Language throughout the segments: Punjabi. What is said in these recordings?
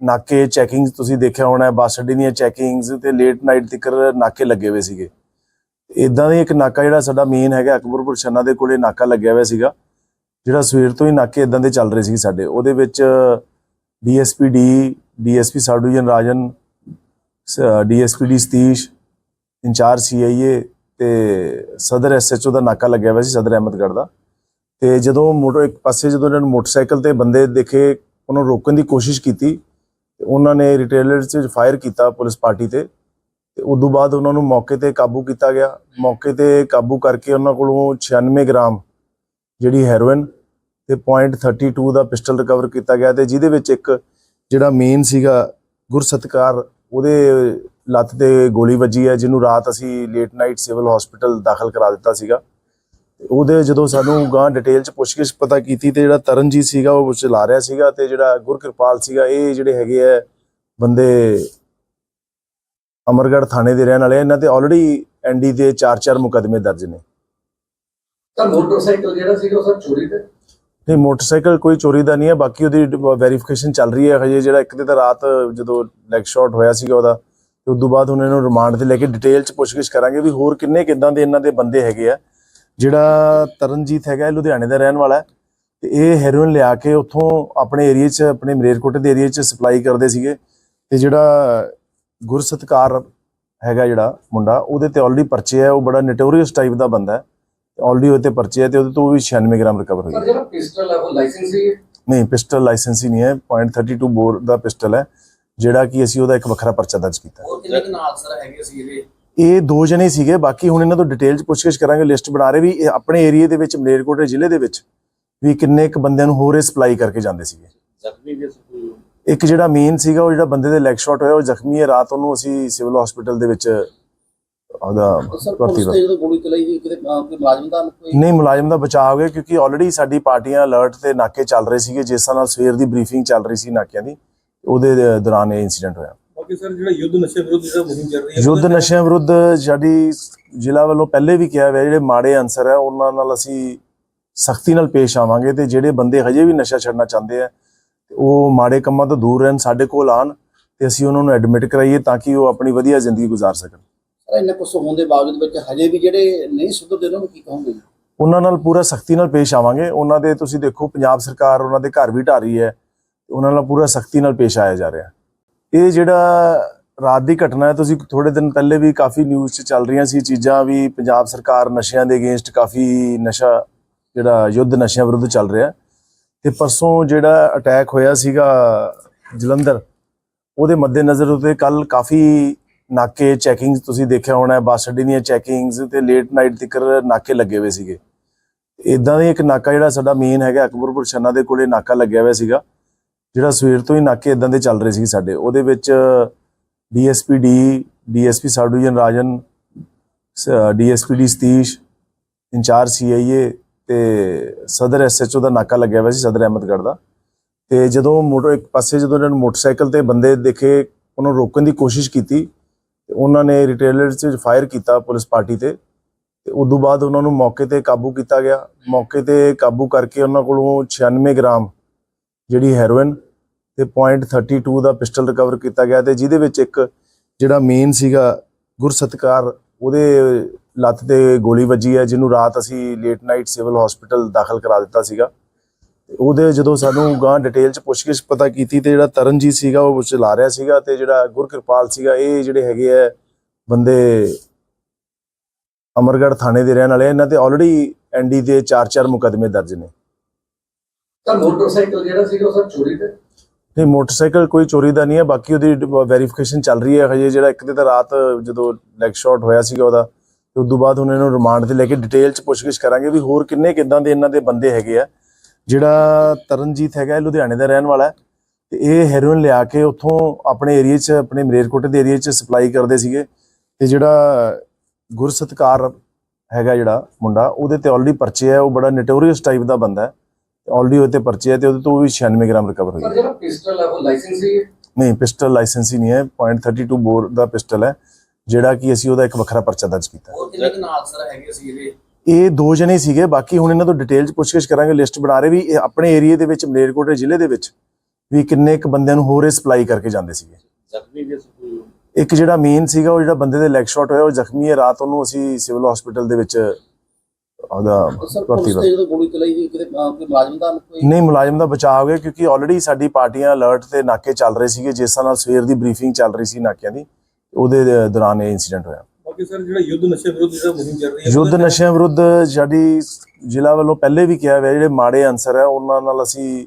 ਨਾਕੇ ਚੈਕਿੰਗ ਤੁਸੀਂ ਦੇਖਿਆ ਹੋਣਾ, ਬੱਸ ਅੱਡੇ ਦੀਆਂ ਚੈਕਿੰਗਸ ਤੇ ਲੇਟ ਨਾਈਟ ਤੱਕ ਨਾਕੇ ਲੱਗੇ ਹੋਏ ਸੀਗੇ। ਇਦਾਂ ਦੇ ਇੱਕ ਨਾਕਾ ਜਿਹੜਾ ਸਾਡਾ ਮੇਨ ਹੈਗਾ, ਅਕਬਰਪੁਰ ਛੰਨਾ ਦੇ ਕੋਲੇ ਨਾਕਾ ਲੱਗਿਆ ਹੋਇਆ ਸੀਗਾ, ਜਿਹੜਾ ਸਵੇਰ ਤੋਂ ਹੀ ਨਾਕੇ ਇਦਾਂ ਦੇ ਚੱਲ ਰਹੇ ਸੀ ਸਾਡੇ। ਉਹਦੇ ਵਿੱਚ DSP D DSP sub division Rajan DSP D Satish incharge CIA ਤੇ ਸਦਰ ਐਸਐਚਓ ਦਾ ਨਾਕਾ ਲੱਗਿਆ ਹੋਇਆ ਸੀ ਸਦਰ ਅਹਿਮਦਗੜ੍ਹ ਦਾ। ਤੇ ਜਦੋਂ ਮੋਟਰ, ਇੱਕ ਪਾਸੇ ਜਦੋਂ ਇਹਨਾਂ ਨੂੰ ਮੋਟਰਸਾਈਕਲ ਤੇ ਬੰਦੇ ਦੇਖੇ ਉਹਨੂੰ ਰੋਕਣ ਦੀ ਕੋਸ਼ਿਸ਼ ਕੀਤੀ ਤੇ ਉਹਨਾਂ ਨੇ ਰਿਟੇਲਰ 'ਚ ਫਾਇਰ ਕੀਤਾ ਪੁਲਿਸ ਪਾਰਟੀ ਤੇ ਤੇ ਉਸ ਤੋਂ ਬਾਅਦ ਉਹਨਾਂ ਨੂੰ ਮੌਕੇ ਤੇ ਕਾਬੂ ਕੀਤਾ ਗਿਆ। ਮੌਕੇ ਤੇ ਕਾਬੂ ਕਰਕੇ ਉਹਨਾਂ ਕੋਲੋਂ 96 ਗ੍ਰਾਮ ਜਿਹੜੀ ਹੈਰੋਇਨ ਤੇ .32 ਦਾ ਪਿਸਟਲ ਰਿਕਵਰ ਕੀਤਾ ਗਿਆ ਤੇ ਜਿਹਦੇ ਵਿੱਚ ਇੱਕ ਜਿਹੜਾ ਮੇਨ ਸੀਗਾ ਗੁਰਸਤਕਾਰ, ਉਹਦੇ ਲੱਤ ਤੇ ਗੋਲੀ ਵੱਜੀ ਹੈ, ਜਿਹਨੂੰ ਰਾਤ ਅਸੀਂ ਲੇਟ ਨਾਈਟ ਸਿਵਲ ਹਸਪੀਟਲ ਦਾਖਲ ਕਰਾ ਦਿੱਤਾ ਸੀਗਾ। ਉਹਦੇ ਜਦੋਂ ਸਾਨੂੰ ਗਾਂ ਡਿਟੇਲ ਚ ਪੁੱਛਗਿੱਛ ਪਤਾ ਕੀਤੀ ਤੇ ਜਿਹੜਾ ਤਰਨਜੀਤ ਸੀਗਾ ਉਹ ਚਲਾ ਰਿਹਾ ਸੀਗਾ ਤੇ ਜਿਹੜਾ ਗੁਰਕਿਰਪਾਲ ਸੀਗਾ ਇਹ ਜਿਹੜੇ ਹੈਗੇ ਆ ਬੰਦੇ ਅਮਰਗੜ੍ਹ ਥਾਣੇ ਦੇ ਰਹਿਣ ਵਾਲੇ। ਇਹਨਾਂ ਤੇ ਆਲਰੇਡੀ ਐਨਡੀ ਦੇ 4-4 ਮੁਕਦਮੇ ਦਰਜ ਨੇ ਤਾਂ ਮੋਟਰਸਾਈਕਲ ਜਿਹੜਾ ਸੀਗਾ ਉਹ ਸਰ ਚੋਰੀ ਤੇ ਨਹੀਂ ਮੋਟਰਸਾਈਕਲ ਕੋਈ ਚੋਰੀ ਦਾ ਨਹੀਂ ਹੈ ਬਾਕੀ ਉਹਦੀ ਵੈਰੀਫਿਕੇਸ਼ਨ ਚੱਲ ਰਹੀ ਹੈ ਹਜੇ ਜਿਹੜਾ ਇੱਕ ਤੇ ਤਾਂ ਰਾਤ ਜਦੋਂ ਲੈਗ ਸ਼ਾਟ ਹੋਇਆ ਸੀਗਾ ਉਹਦਾ ਤੇ ਉਸ ਤੋਂ ਬਾਅਦ ਹੁਣ ਇਹਨੂੰ ਰਿਮਾਂਡ ਤੇ ਲੈ ਕੇ ਡਿਟੇਲ ਚ ਪੁੱਛਗਿੱਛ ਕਰਾਂਗੇ ਵੀ ਹੋਰ ਕਿੰਨੇ ਕਿਦਾਂ ਦੇ ਇਹਨਾਂ ਦੇ ਬੰਦੇ ਹੈਗੇ ਆ ਜਿਹੜਾ ਤਰਨਜੀਤ ਹੈਗਾ ਲੁਧਿਆਣੇ ਦਾ ਰਹਿਣ ਵਾਲਾ ਤੇ ਇਹ ਹੈਰੋਇਨ ਲਿਆ ਕੇ ਉੱਥੋਂ ਆਪਣੇ ਏਰੀਆ 'ਚ ਆਪਣੇ ਮਰੇਰਕੋਟੇ ਦੇ ਏਰੀਆ 'ਚ ਸਪਲਾਈ ਕਰਦੇ ਸੀਗੇ ਤੇ ਜਿਹੜਾ ਗੁਰਸਤਕਾਰ ਹੈਗਾ ਜਿਹੜਾ ਮੁੰਡਾ ਉਹਦੇ ਤੇ ਆਲਰੇਡੀ ਪਰਚੇ ਹੈ ਉਹ ਬੜਾ ਨੋਟੋਰੀਅਸ ਟਾਈਪ ਦਾ ਬੰਦਾ ਹੈ ਆਲਰੇਡੀ ਉਹਦੇ ਤੇ ਪਰਚੇ ਹੈ ਤੇ ਉਹਦੇ ਤੋਂ ਵੀ 96 ਗ੍ਰਾਮ ਰਿਕਵਰ ਹੋਈ ਹੈ। ਜਿਹੜਾ ਪਿਸਟਲ ਹੈ ਉਹ ਲਾਇਸੈਂਸ ਹੀ ਹੈ? ਨਹੀਂ ਪਿਸਟਲ ਲਾਇਸੈਂਸ ਹੀ ਨਹੀਂ ਹੈ .32 ਬੋਰ ਦਾ ਪਿਸਟਲ ਹੈ ਜਿਹੜਾ ਕਿ ਅਸੀਂ ਉਹਦਾ ਇੱਕ ਵੱਖਰਾ ਪਰਚਾ ਦਰਜ ਕੀਤਾ ਹੋਰ ਕਿੰਨੇ ਨਾਲ ਸਰ ਹੈਗੇ ਸੀ ਇਹਦੇ? ਇਹ ਦੋ ਜਣੇ ਸੀਗੇ ਬਾਕੀ ਹੁਣ ਇਹਨਾਂ ਤੋਂ ਡਿਟੇਲ ਚ ਪੁੱਛਗਿੱਛ ਕਰਾਂਗੇ ਲਿਸਟ ਬਣਾ ਰਹੇ ਵੀ ਆਪਣੇ ਏਰੀਆ ਦੇ ਵਿੱਚ ਮਲੇਰਕੋਟੇ ਜ਼ਿਲ੍ਹੇ ਦੇ ਵਿੱਚ ਵੀ ਕਿੰਨੇ ਕੁ ਬੰਦਿਆਂ ਨੂੰ ਹੋਰ ਇਹ ਸਪਲਾਈ ਕਰਕੇ ਜਾਂਦੇ ਸੀਗੇ। ਜ਼ਖਮੀ ਵੀ ਸੀ ਇੱਕ ਜਿਹੜਾ ਮੇਨ ਸੀਗਾ ਉਹ ਜਿਹੜਾ ਬੰਦੇ ਦੇ ਲੈਗ ਸ਼ਾਟ ਹੋਇਆ ਉਹ ਜ਼ਖਮੀ ਹੈ ਰਾਤ ਉਹਨੂੰ ਅਸੀਂ ਸਿਵਲ ਹਸਪੀਟਲ ਦੇ ਵਿੱਚ ਉਹਦਾ ਭਰਤੀ ਨਹੀਂ ਮੁਲਾਜ਼ਮ ਦਾ ਬਚਾਅ ਹੋ ਗਿਆ ਕਿਉਂਕਿ ਆਲਰੇਡੀ ਸਾਡੀ ਪਾਰਟੀਆਂ ਅਲਰਟ ਤੇ ਨਾਕੇ ਚੱਲ ਰਹੇ ਸੀਗੇ ਜਿਸ ਨਾਲ ਸਵੇਰ ਦੀ ਬਰੀਫਿੰਗ ਚੱਲ ਰਹੀ ਸੀ ਨਾਕਿਆਂ ਦੀ ਉਹਦੇ ਦੌਰਾਨ ਇਹ ਇਨਸੀਡੈਂਟ ਹੋਇਆ। ਬਾਕੀ ਸਰ ਜਿਹੜਾ ਯੁੱਧ ਨਸ਼ੇ ਵਿਰੁੱਧ ਜਿਹੜਾ ਮੁਹਿੰਮ ਚੱਲ ਰਹੀ ਹੈ ਯੁੱਧ ਨਸ਼ਿਆਂ ਵਿਰੁੱਧ ਸਾਡੀ ਜ਼ਿਲ੍ਹਾ ਵੱਲੋਂ ਪਹਿਲੇ ਵੀ ਕਿਹਾ ਹੋਇਆ ਜਿਹੜੇ ਮਾੜੇ ਅਨਸਰ ਹੈ ਉਹਨਾਂ ਨਾਲ ਅਸੀਂ ਸਖਤੀ ਨਾਲ ਪੇਸ਼ ਆਵਾਂਗੇ ਤੇ ਜਿਹੜੇ ਬੰਦੇ ਹਜੇ ਵੀ ਨਸ਼ਾ ਛੱਡਣਾ ਚਾਹੁੰਦੇ ਆ ਉਹ ਮਾੜੇ ਕੰਮਾਂ ਤੋਂ ਦੂਰ ਰਹਿਣ ਸਾਡੇ ਕੋਲ ਆਣ ਤੇ ਅਸੀਂ ਉਹਨਾਂ ਨੂੰ ਐਡਮਿਟ ਕਰਾਈਏ ਤਾਂ ਕਿ ਉਹ ਆਪਣੀ ਵਧੀਆ ਜ਼ਿੰਦਗੀ ਗੁਜ਼ਾਰ ਸਕਣ। ਸਰ ਇੰਨਾ ਕੁਝ ਹੋਣ ਦੇ ਬਾਵਜੂਦ ਵਿੱਚ ਹਜੇ ਵੀ ਜਿਹੜੇ ਨਹੀਂ ਸੁਧਰਦੇ ਉਹਨਾਂ ਨੂੰ ਕੀ ਕਹੋਗੇ? ਉਹਨਾਂ ਨਾਲ ਪੂਰਾ ਸਖਤੀ ਨਾਲ ਪੇਸ਼ ਆਵਾਂਗੇ। ਉਹਨਾਂ ਦੇ ਤੁਸੀਂ ਦੇਖੋ ਪੰਜਾਬ ਸਰਕਾਰ ਉਹਨਾਂ ਦੇ ਘਰ ਵੀ ਢਾ ਰਹੀ ਹੈ ਉਹਨਾਂ ਨਾਲ ਪੂਰਾ ਸਖਤੀ ਨਾਲ ਪੇਸ਼ ਆਇਆ ਜਾ ਰਿਹਾ। ਇਹ ਜਿਹੜਾ ਰਾਤ ਦੀ ਘਟਨਾ ਹੈ, ਤੁਸੀਂ ਥੋੜੇ ਦਿਨ ਪਹਿਲੇ ਵੀ ਕਾਫੀ ਨਿਊਜ਼ 'ਚ ਚੱਲ ਰਹੀਆਂ ਸੀ ਚੀਜ਼ਾਂ ਵੀ, ਪੰਜਾਬ ਸਰਕਾਰ ਨਸ਼ਿਆਂ ਦੇ ਅਗੇਂਸਟ ਕਾਫੀ ਨਸ਼ਾ ਜਿਹੜਾ ਯੁੱਧ ਨਸ਼ਿਆਂ ਵਿਰੁੱਧ ਚੱਲ ਰਿਹਾ ਤੇ ਪਰਸੋਂ ਜਿਹੜਾ ਅਟੈਕ ਹੋਇਆ ਸੀਗਾ ਜਲੰਧਰ, ਉਹਦੇ ਮੱਦੇਨਜ਼ਰ ਉਤੇ ਕੱਲ ਕਾਫੀ ਨਾਕੇ ਚੈਕਿੰਗ ਤੁਸੀਂ ਦੇਖਿਆ ਹੋਣਾ ਬੱਸ ਅੱਡੇ ਦੀਆਂ ਚੈਕਿੰਗਸ ਤੇ ਲੇਟ ਨਾਈਟ ਤੱਕ ਨਾਕੇ ਲੱਗੇ ਹੋਏ ਸੀਗੇ। ਇਦਾਂ ਦੇ ਇੱਕ ਨਾਕਾ ਜਿਹੜਾ ਸਾਡਾ ਮੇਨ ਹੈਗਾ, ਅਕਬਰਪੁਰ ਛੰਨਾ ਦੇ ਕੋਲੇ ਨਾਕਾ ਲੱਗਿਆ ਹੋਇਆ ਸੀਗਾ। ਜਿਹੜਾ ਸਵੇਰ ਤੋਂ ਹੀ ਨਾਕੇ ਇਦਾਂ ਦੇ ਚੱਲ ਰਹੇ ਸੀ ਸਾਡੇ, ਉਹਦੇ ਵਿੱਚ DSP D, DSP sub division Rajan DSP D Satish, incharge CIA ਤੇ ਸਦਰ ਐਸਐਚਓ ਦਾ ਨਾਕਾ ਲੱਗਿਆ ਹੋਇਆ ਸੀ ਸਦਰ ਅਹਿਮਦਗੜ੍ਹ ਦਾ। ਤੇ ਜਦੋਂ ਮੋਟਰ ਇੱਕ ਪਾਸੇ ਜਦੋਂ ਇਹਨਾਂ ਨੂੰ ਮੋਟਰਸਾਈਕਲ ਤੇ ਬੰਦੇ ਦੇਖੇ, ਉਹਨਾਂ ਨੂੰ ਰੋਕਣ ਦੀ ਕੋਸ਼ਿਸ਼ ਕੀਤੀ, ਤੇ ਉਹਨਾਂ ਨੇ ਰਿਟੇਲਰ 'ਚ ਫਾਇਰ ਕੀਤਾ ਪੁਲਿਸ ਪਾਰਟੀ ਤੇ ਤੇ ਉਸ ਤੋਂ ਬਾਅਦ ਉਹਨਾਂ ਨੂੰ ਮੌਕੇ ਤੇ ਕਾਬੂ ਕੀਤਾ ਗਿਆ। ਮੌਕੇ ਤੇ ਕਾਬੂ ਕਰਕੇ ਉਹਨਾਂ ਕੋਲੋਂ 96 ਗ੍ਰਾਮ ਜਿਹੜੀ ਹੈਰੋਇਨ ਤੇ .32 ਦਾ ਪਿਸਟਲ ਰਿਕਵਰ ਕੀਤਾ ਗਿਆ ਤੇ ਜਿਹਦੇ ਵਿੱਚ ਇੱਕ ਜਿਹੜਾ ਮੇਨ ਸੀਗਾ ਗੁਰਸਤਕਾਰ, ਉਹਦੇ ਲੱਤ ਤੇ ਗੋਲੀ ਵੱਜੀ ਹੈ, ਜਿਹਨੂੰ ਰਾਤ ਅਸੀਂ ਲੇਟ ਨਾਈਟ ਸਿਵਲ ਹਸਪੀਟਲ ਦਾਖਲ ਕਰਾ ਦਿੱਤਾ ਸੀਗਾ। ਉਹਦੇ ਜਦੋਂ ਸਾਨੂੰ ਗਾਂ ਡਿਟੇਲ ਚ ਪੁੱਛਗਿੱਛ ਪਤਾ ਕੀਤੀ ਤੇ ਜਿਹੜਾ ਤਰਨਜੀਤ ਸੀਗਾ, ਉਹ ਚਲਾ ਰਿਹਾ ਸੀਗਾ ਤੇ ਜਿਹੜਾ ਗੁਰਕਿਰਪਾਲ ਸੀਗਾ, ਇਹ ਜਿਹੜੇ ਹੈਗੇ ਆ ਬੰਦੇ ਅਮਰਗੜ੍ਹ ਥਾਣੇ ਦੇ ਰਹਿਣ ਵਾਲੇ ਇਹਨਾਂ ਤੇ ਆਲਰੇਡੀ ਐਨਡੀ ਦੇ 4-4 ਮੁਕਦਮੇ ਦਰਜ ਨੇ। ਤਾਂ ਮੋਟਰਸਾਈਕਲ ਜਿਹੜਾ ਸੀਗਾ, ਉਹ ਸਰ ਚੋਰੀ ਤੇ? ਨਹੀਂ ਮੋਟਰਸਾਈਕਲ ਕੋਈ ਚੋਰੀ ਦਾ ਨਹੀਂ ਹੈ, ਬਾਕੀ ਉਹਦੀ ਵੈਰੀਫਿਕੇਸ਼ਨ ਚੱਲ ਰਹੀ ਹੈ ਹਜੇ ਜਿਹੜਾ ਇੱਕ ਤੇ ਤਾਂ ਰਾਤ ਜਦੋਂ ਲੈਗ ਸ਼ਾਟ ਹੋਇਆ ਸੀਗਾ ਉਹਦਾ, ਤੇ ਉਸ ਤੋਂ ਬਾਅਦ ਹੁਣ ਇਹਨੂੰ ਰਿਮਾਂਡ ਤੇ ਲੈ ਕੇ ਡਿਟੇਲ ਚ ਪੁੱਛਗਿੱਛ ਕਰਾਂਗੇ ਵੀ ਹੋਰ ਕਿੰਨੇ ਕਿਦਾਂ ਦੇ ਇਹਨਾਂ ਦੇ ਬੰਦੇ ਹੈਗੇ ਆ। ਜਿਹੜਾ ਤਰਨਜੀਤ ਹੈਗਾ ਲੁਧਿਆਣੇ ਦਾ ਰਹਿਣ ਵਾਲਾ ਹੈ, ਤੇ ਇਹ ਹੈਰੋਇਨ ਲਿਆ ਕੇ ਉੱਥੋਂ ਆਪਣੇ ਏਰੀਆ 'ਚ, ਆਪਣੇ ਮਰੇਰਕੋਟੇ ਦੇ ਏਰੀਆ 'ਚ ਸਪਲਾਈ ਕਰਦੇ ਸੀਗੇ, ਤੇ ਜਿਹੜਾ ਗੁਰਸਤਕਾਰ ਹੈਗਾ ਜਿਹੜਾ ਮੁੰਡਾ, ਉਹਦੇ ਤੇ ਆਲਰੇਡੀ ਪਰਚੇ ਹੈ ਉਹ ਬੜਾ ਨਟੋਰੀਅਸ ਟਾਈਪ ਦਾ ਬੰਦਾ ਹੈ। ਆਲਰੇਡੀ ਉਹਦੇ ਤੇ ਪਰਚੇ ਹੈ ਤੇ ਉਹਦੇ ਤੋਂ ਵੀ 96 ਗ੍ਰਾਮ ਰਿਕਵਰ ਹੋਈ ਹੈ। ਸਰ ਜਿਹੜਾ ਪਿਸਟਲ ਹੈ ਉਹ ਲਾਇਸੈਂਸ ਹੀ ਹੈ? ਨਹੀਂ ਪਿਸਟਲ ਲਾਇਸੈਂਸ ਹੀ ਨਹੀਂ ਹੈ .32 ਬੋਰ ਦਾ ਪਿਸਟਲ ਹੈ ਜਿਹੜਾ ਕਿ ਅਸੀਂ ਉਹਦਾ ਇੱਕ ਵੱਖਰਾ ਪਰਚਾ ਦਰਜ ਕੀਤਾ ਹੋਰ ਕਿੰਨੇ ਕੁ ਨਾਲ ਸਰ ਹੈਗੇ ਸੀ ਇਹਦੇ? ਇਹ ਦੋ ਜਣੇ ਸੀਗੇ। ਬਾਕੀ ਹੁਣ ਇਹਨਾਂ ਤੋਂ ਡਿਟੇਲ ਚ ਪੁੱਛਗਿੱਛ ਕਰਾਂਗੇ ਲਿਸਟ ਬਣਾ ਰਹੇ ਵੀ ਇਹ ਆਪਣੇ ਏਰੀਆ ਦੇ ਵਿੱਚ ਮਲੇਰਕੋਟੇ ਜ਼ਿਲ੍ਹੇ ਦੇ ਵਿੱਚ ਵੀ ਕਿੰਨੇ ਕੁ ਬੰਦਿਆਂ ਨੂੰ ਹੋਰ ਇਹ ਸਪਲਾਈ ਕਰਕੇ ਜਾਂਦੇ ਸੀਗੇ। ਜ਼ਖਮੀ ਵੀ ਸੀ ਕੋਈ? ਇੱਕ ਜਿਹੜਾ ਮੇਨ ਸੀਗਾ ਉਹ ਜਿਹੜਾ ਬੰਦੇ ਦੇ ਲੈਗ ਸ਼ਾਟ ਹੋਇਆ ਉਹ ਜ਼ਖਮੀ ਹੈ। ਰਾਤ ਉਹਨੂੰ ਅਸੀਂ ਸਿਵਲ ਹਸਪੀਟਲ ਦੇ ਵਿੱਚ ਉਹਦਾ ਭਰਤੀ ਪੁਲਿਸ ਕਰ ਤੇ ਜਦੋਂ ਗੋਲੀ ਚਲਾਈ ਗਈ ਕਿਤੇ ਅਹ, ਕੋਈ ਮੁਲਾਜ਼ਮ ਦਾ ਕੋਈ ਨਹੀਂ ਮੁਲਾਜ਼ਮ ਦਾ ਬਚਾਅ ਹੋ ਗਿਆ ਕਿਉਂਕਿ ਆਲਰੇਡੀ ਸਾਡੀ ਪਾਰਟੀਆਂ ਅਲਰਟ ਤੇ ਨਾਕੇ ਚੱਲ ਰਹੇ ਸੀਗੇ ਜਿਸ ਨਾਲ ਸਵੇਰ ਦੀ ਬਰੀਫਿੰਗ ਚੱਲ ਰਹੀ ਸੀ ਨਾਕਿਆਂ ਦੀ ਉਹਦੇ ਦੇ ਦੌਰਾਨ ਇਹ ਇਨਸੀਡੈਂਟ ਹੋਇਆ। ਬਾਕੀ ਸਰ ਜਿਹੜਾ ਯੁੱਧ ਨਸ਼ੇ ਵਿਰੁੱਧ ਜਿਹੜਾ ਮੁਹਿੰਮ ਚੱਲ ਰਹੀ ਹੈ ਯੁੱਧ ਨਸ਼ਿਆਂ ਵਿਰੁੱਧ ਸਾਡੀ ਜ਼ਿਲ੍ਹਾ ਵੱਲੋਂ ਪਹਿਲੇ ਵੀ ਕਿਹਾ ਹੋਇਆ ਜਿਹੜੇ ਮਾੜੇ ਅਨਸਰ ਹੈ ਉਹਨਾਂ ਨਾਲ ਅਸੀਂ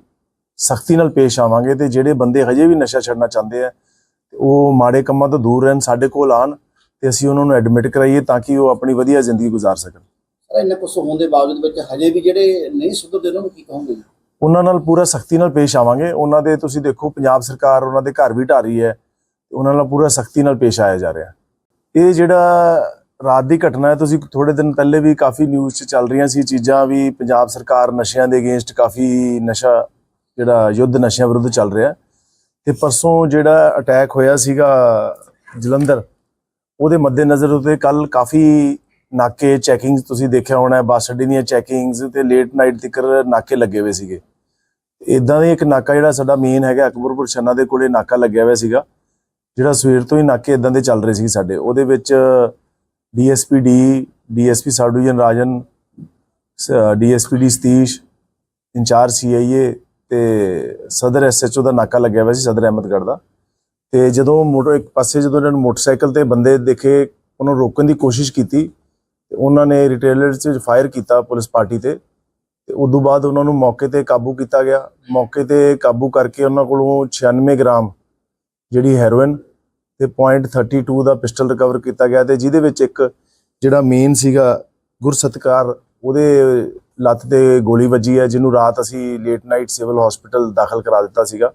ਸਖਤੀ ਨਾਲ ਪੇਸ਼ ਆਵਾਂਗੇ ਤੇ ਜਿਹੜੇ ਬੰਦੇ ਹਜੇ ਵੀ ਨਸ਼ਾ ਛੱਡਣਾ ਚਾਹੁੰਦੇ ਆ ਉਹ ਮਾੜੇ ਕੰਮਾਂ ਤੋਂ ਦੂਰ ਰਹਿਣ ਸਾਡੇ ਕੋਲ ਆਣ ਤੇ ਅਸੀਂ ਉਹਨਾਂ ਨੂੰ ਐਡਮਿਟ ਕਰਾਈਏ ਤਾਂ ਕਿ ਉਹ ਆਪਣੀ ਵਧੀਆ ਜ਼ਿੰਦਗੀ ਗੁਜ਼ਾਰ ਸਕਣ। ਇੰਨਾ ਕੁਛ ਹੋਣ ਦੇ ਬਾਵਜੂਦ ਵਿੱਚ ਹਜੇ ਵੀ ਜਿਹੜੇ ਨਹੀਂ ਸੁਧਰਦੇ, ਉਹਨਾਂ ਨੂੰ ਕੀ ਕਹੋਗੇ? ਉਹਨਾਂ ਨਾਲ ਪੂਰਾ ਸਖਤੀ ਨਾਲ ਪੇਸ਼ ਆਵਾਂਗੇ। ਉਹਨਾਂ ਦੇ ਤੁਸੀਂ ਦੇਖੋ, ਪੰਜਾਬ ਸਰਕਾਰ ਉਹਨਾਂ ਦੇ ਘਰ ਵੀ ਢਾ ਰਹੀ ਹੈ। ਉਹਨਾਂ ਨਾਲ ਪੂਰਾ ਸਖਤੀ ਨਾਲ ਪੇਸ਼ ਆਇਆ ਜਾ ਰਿਹਾ। ਇਹ ਜਿਹੜਾ ਰਾਤ ਦੀ ਘਟਨਾ ਹੈ, ਤੁਸੀਂ ਥੋੜੇ ਦਿਨ ਪਹਿਲੇ ਵੀ ਕਾਫੀ ਨਿਊਜ਼ 'ਚ ਚੱਲ ਰਹੀਆਂ ਸੀ ਚੀਜ਼ਾਂ ਵੀ ਪੰਜਾਬ ਸਰਕਾਰ ਨਸ਼ਿਆਂ ਦੇ ਅਗੇਂਸਟ ਕਾਫੀ ਨਸ਼ਾ ਜਿਹੜਾ ਯੁੱਧ ਨਸ਼ਿਆਂ ਵਿਰੁੱਧ ਚੱਲ ਰਿਹਾ। ਤੇ ਪਰਸੋਂ ਜਿਹੜਾ ਅਟੈਕ ਹੋਇਆ ਸੀਗਾ ਜਲੰਧਰ, ਉਹਦੇ ਮੱਦੇਨਜ਼ਰ ਉਤੇ ਕੱਲ ਕਾਫੀ ਨਾਕੇ ਚੈਕਿੰਗ ਤੁਸੀਂ ਦੇਖਿਆ ਹੋਣਾ ਬੱਸ ਅੱਡੇ ਦੀਆਂ ਚੈਕਿੰਗਸ ਤੇ ਲੇਟ ਨਾਈਟ ਤੱਕ ਨਾਕੇ ਲੱਗੇ ਹੋਏ ਸੀਗੇ। ਇਦਾਂ ਦਾ ਇੱਕ ਨਾਕਾ ਜਿਹੜਾ ਸਾਡਾ ਮੇਨ ਹੈਗਾ, ਅਕਬਰਪੁਰ ਛੰਨਾ ਦੇ ਕੋਲੇ ਨਾਕਾ ਲੱਗਿਆ ਹੋਇਆ ਸੀਗਾ, ਜਿਹੜਾ ਸਵੇਰ ਤੋਂ ਹੀ ਨਾਕੇ ਇਦਾਂ ਦੇ ਚੱਲ ਰਹੇ ਸੀ ਸਾਡੇ। ਉਹਦੇ ਵਿੱਚ DSP D DSP sub division Rajan DSP D Satish, incharge CIA ਤੇ ਸਦਰ ਐਸਐਚਓ ਦਾ ਨਾਕਾ ਲੱਗਿਆ ਹੋਇਆ ਸੀ ਸਦਰ ਅਹਿਮਦਗੜ੍ਹ ਦਾ। ਤੇ ਜਦੋਂ ਮੋਟਰ, ਇੱਕ ਪਾਸੇ ਜਦੋਂ ਇਹਨਾਂ ਨੂੰ ਮੋਟਰਸਾਈਕਲ ਤੇ ਬੰਦੇ ਦੇਖੇ, ਉਹਨੂੰ ਰੋਕਣ ਦੀ ਕੋਸ਼ਿਸ਼ ਕੀਤੀ ਤੇ ਉਹਨਾਂ ਨੇ ਰਿਟੇਲਰ 'ਚ ਫਾਇਰ ਕੀਤਾ ਪੁਲਿਸ ਪਾਰਟੀ ਤੇ ਤੇ ਉਸ ਤੋਂ ਬਾਅਦ ਉਹਨਾਂ ਨੂੰ ਮੌਕੇ ਤੇ ਕਾਬੂ ਕੀਤਾ ਗਿਆ। ਮੌਕੇ ਤੇ ਕਾਬੂ ਕਰਕੇ ਉਹਨਾਂ ਕੋਲੋਂ 96 ਗ੍ਰਾਮ ਜਿਹੜੀ ਹੈਰੋਇਨ ਤੇ .32 ਦਾ ਪਿਸਟਲ ਰਿਕਵਰ ਕੀਤਾ ਗਿਆ ਤੇ ਜਿਹਦੇ ਵਿੱਚ ਇੱਕ ਜਿਹੜਾ ਮੇਨ ਸੀਗਾ ਗੁਰਸਤਕਾਰ, ਉਹਦੇ ਲੱਤ ਤੇ ਗੋਲੀ ਵੱਜੀ ਹੈ, ਜਿਹਨੂੰ ਰਾਤ ਅਸੀਂ ਲੇਟ ਨਾਈਟ ਸਿਵਲ ਹਸਪੀਟਲ ਦਾਖਲ ਕਰਾ ਦਿੱਤਾ ਸੀਗਾ।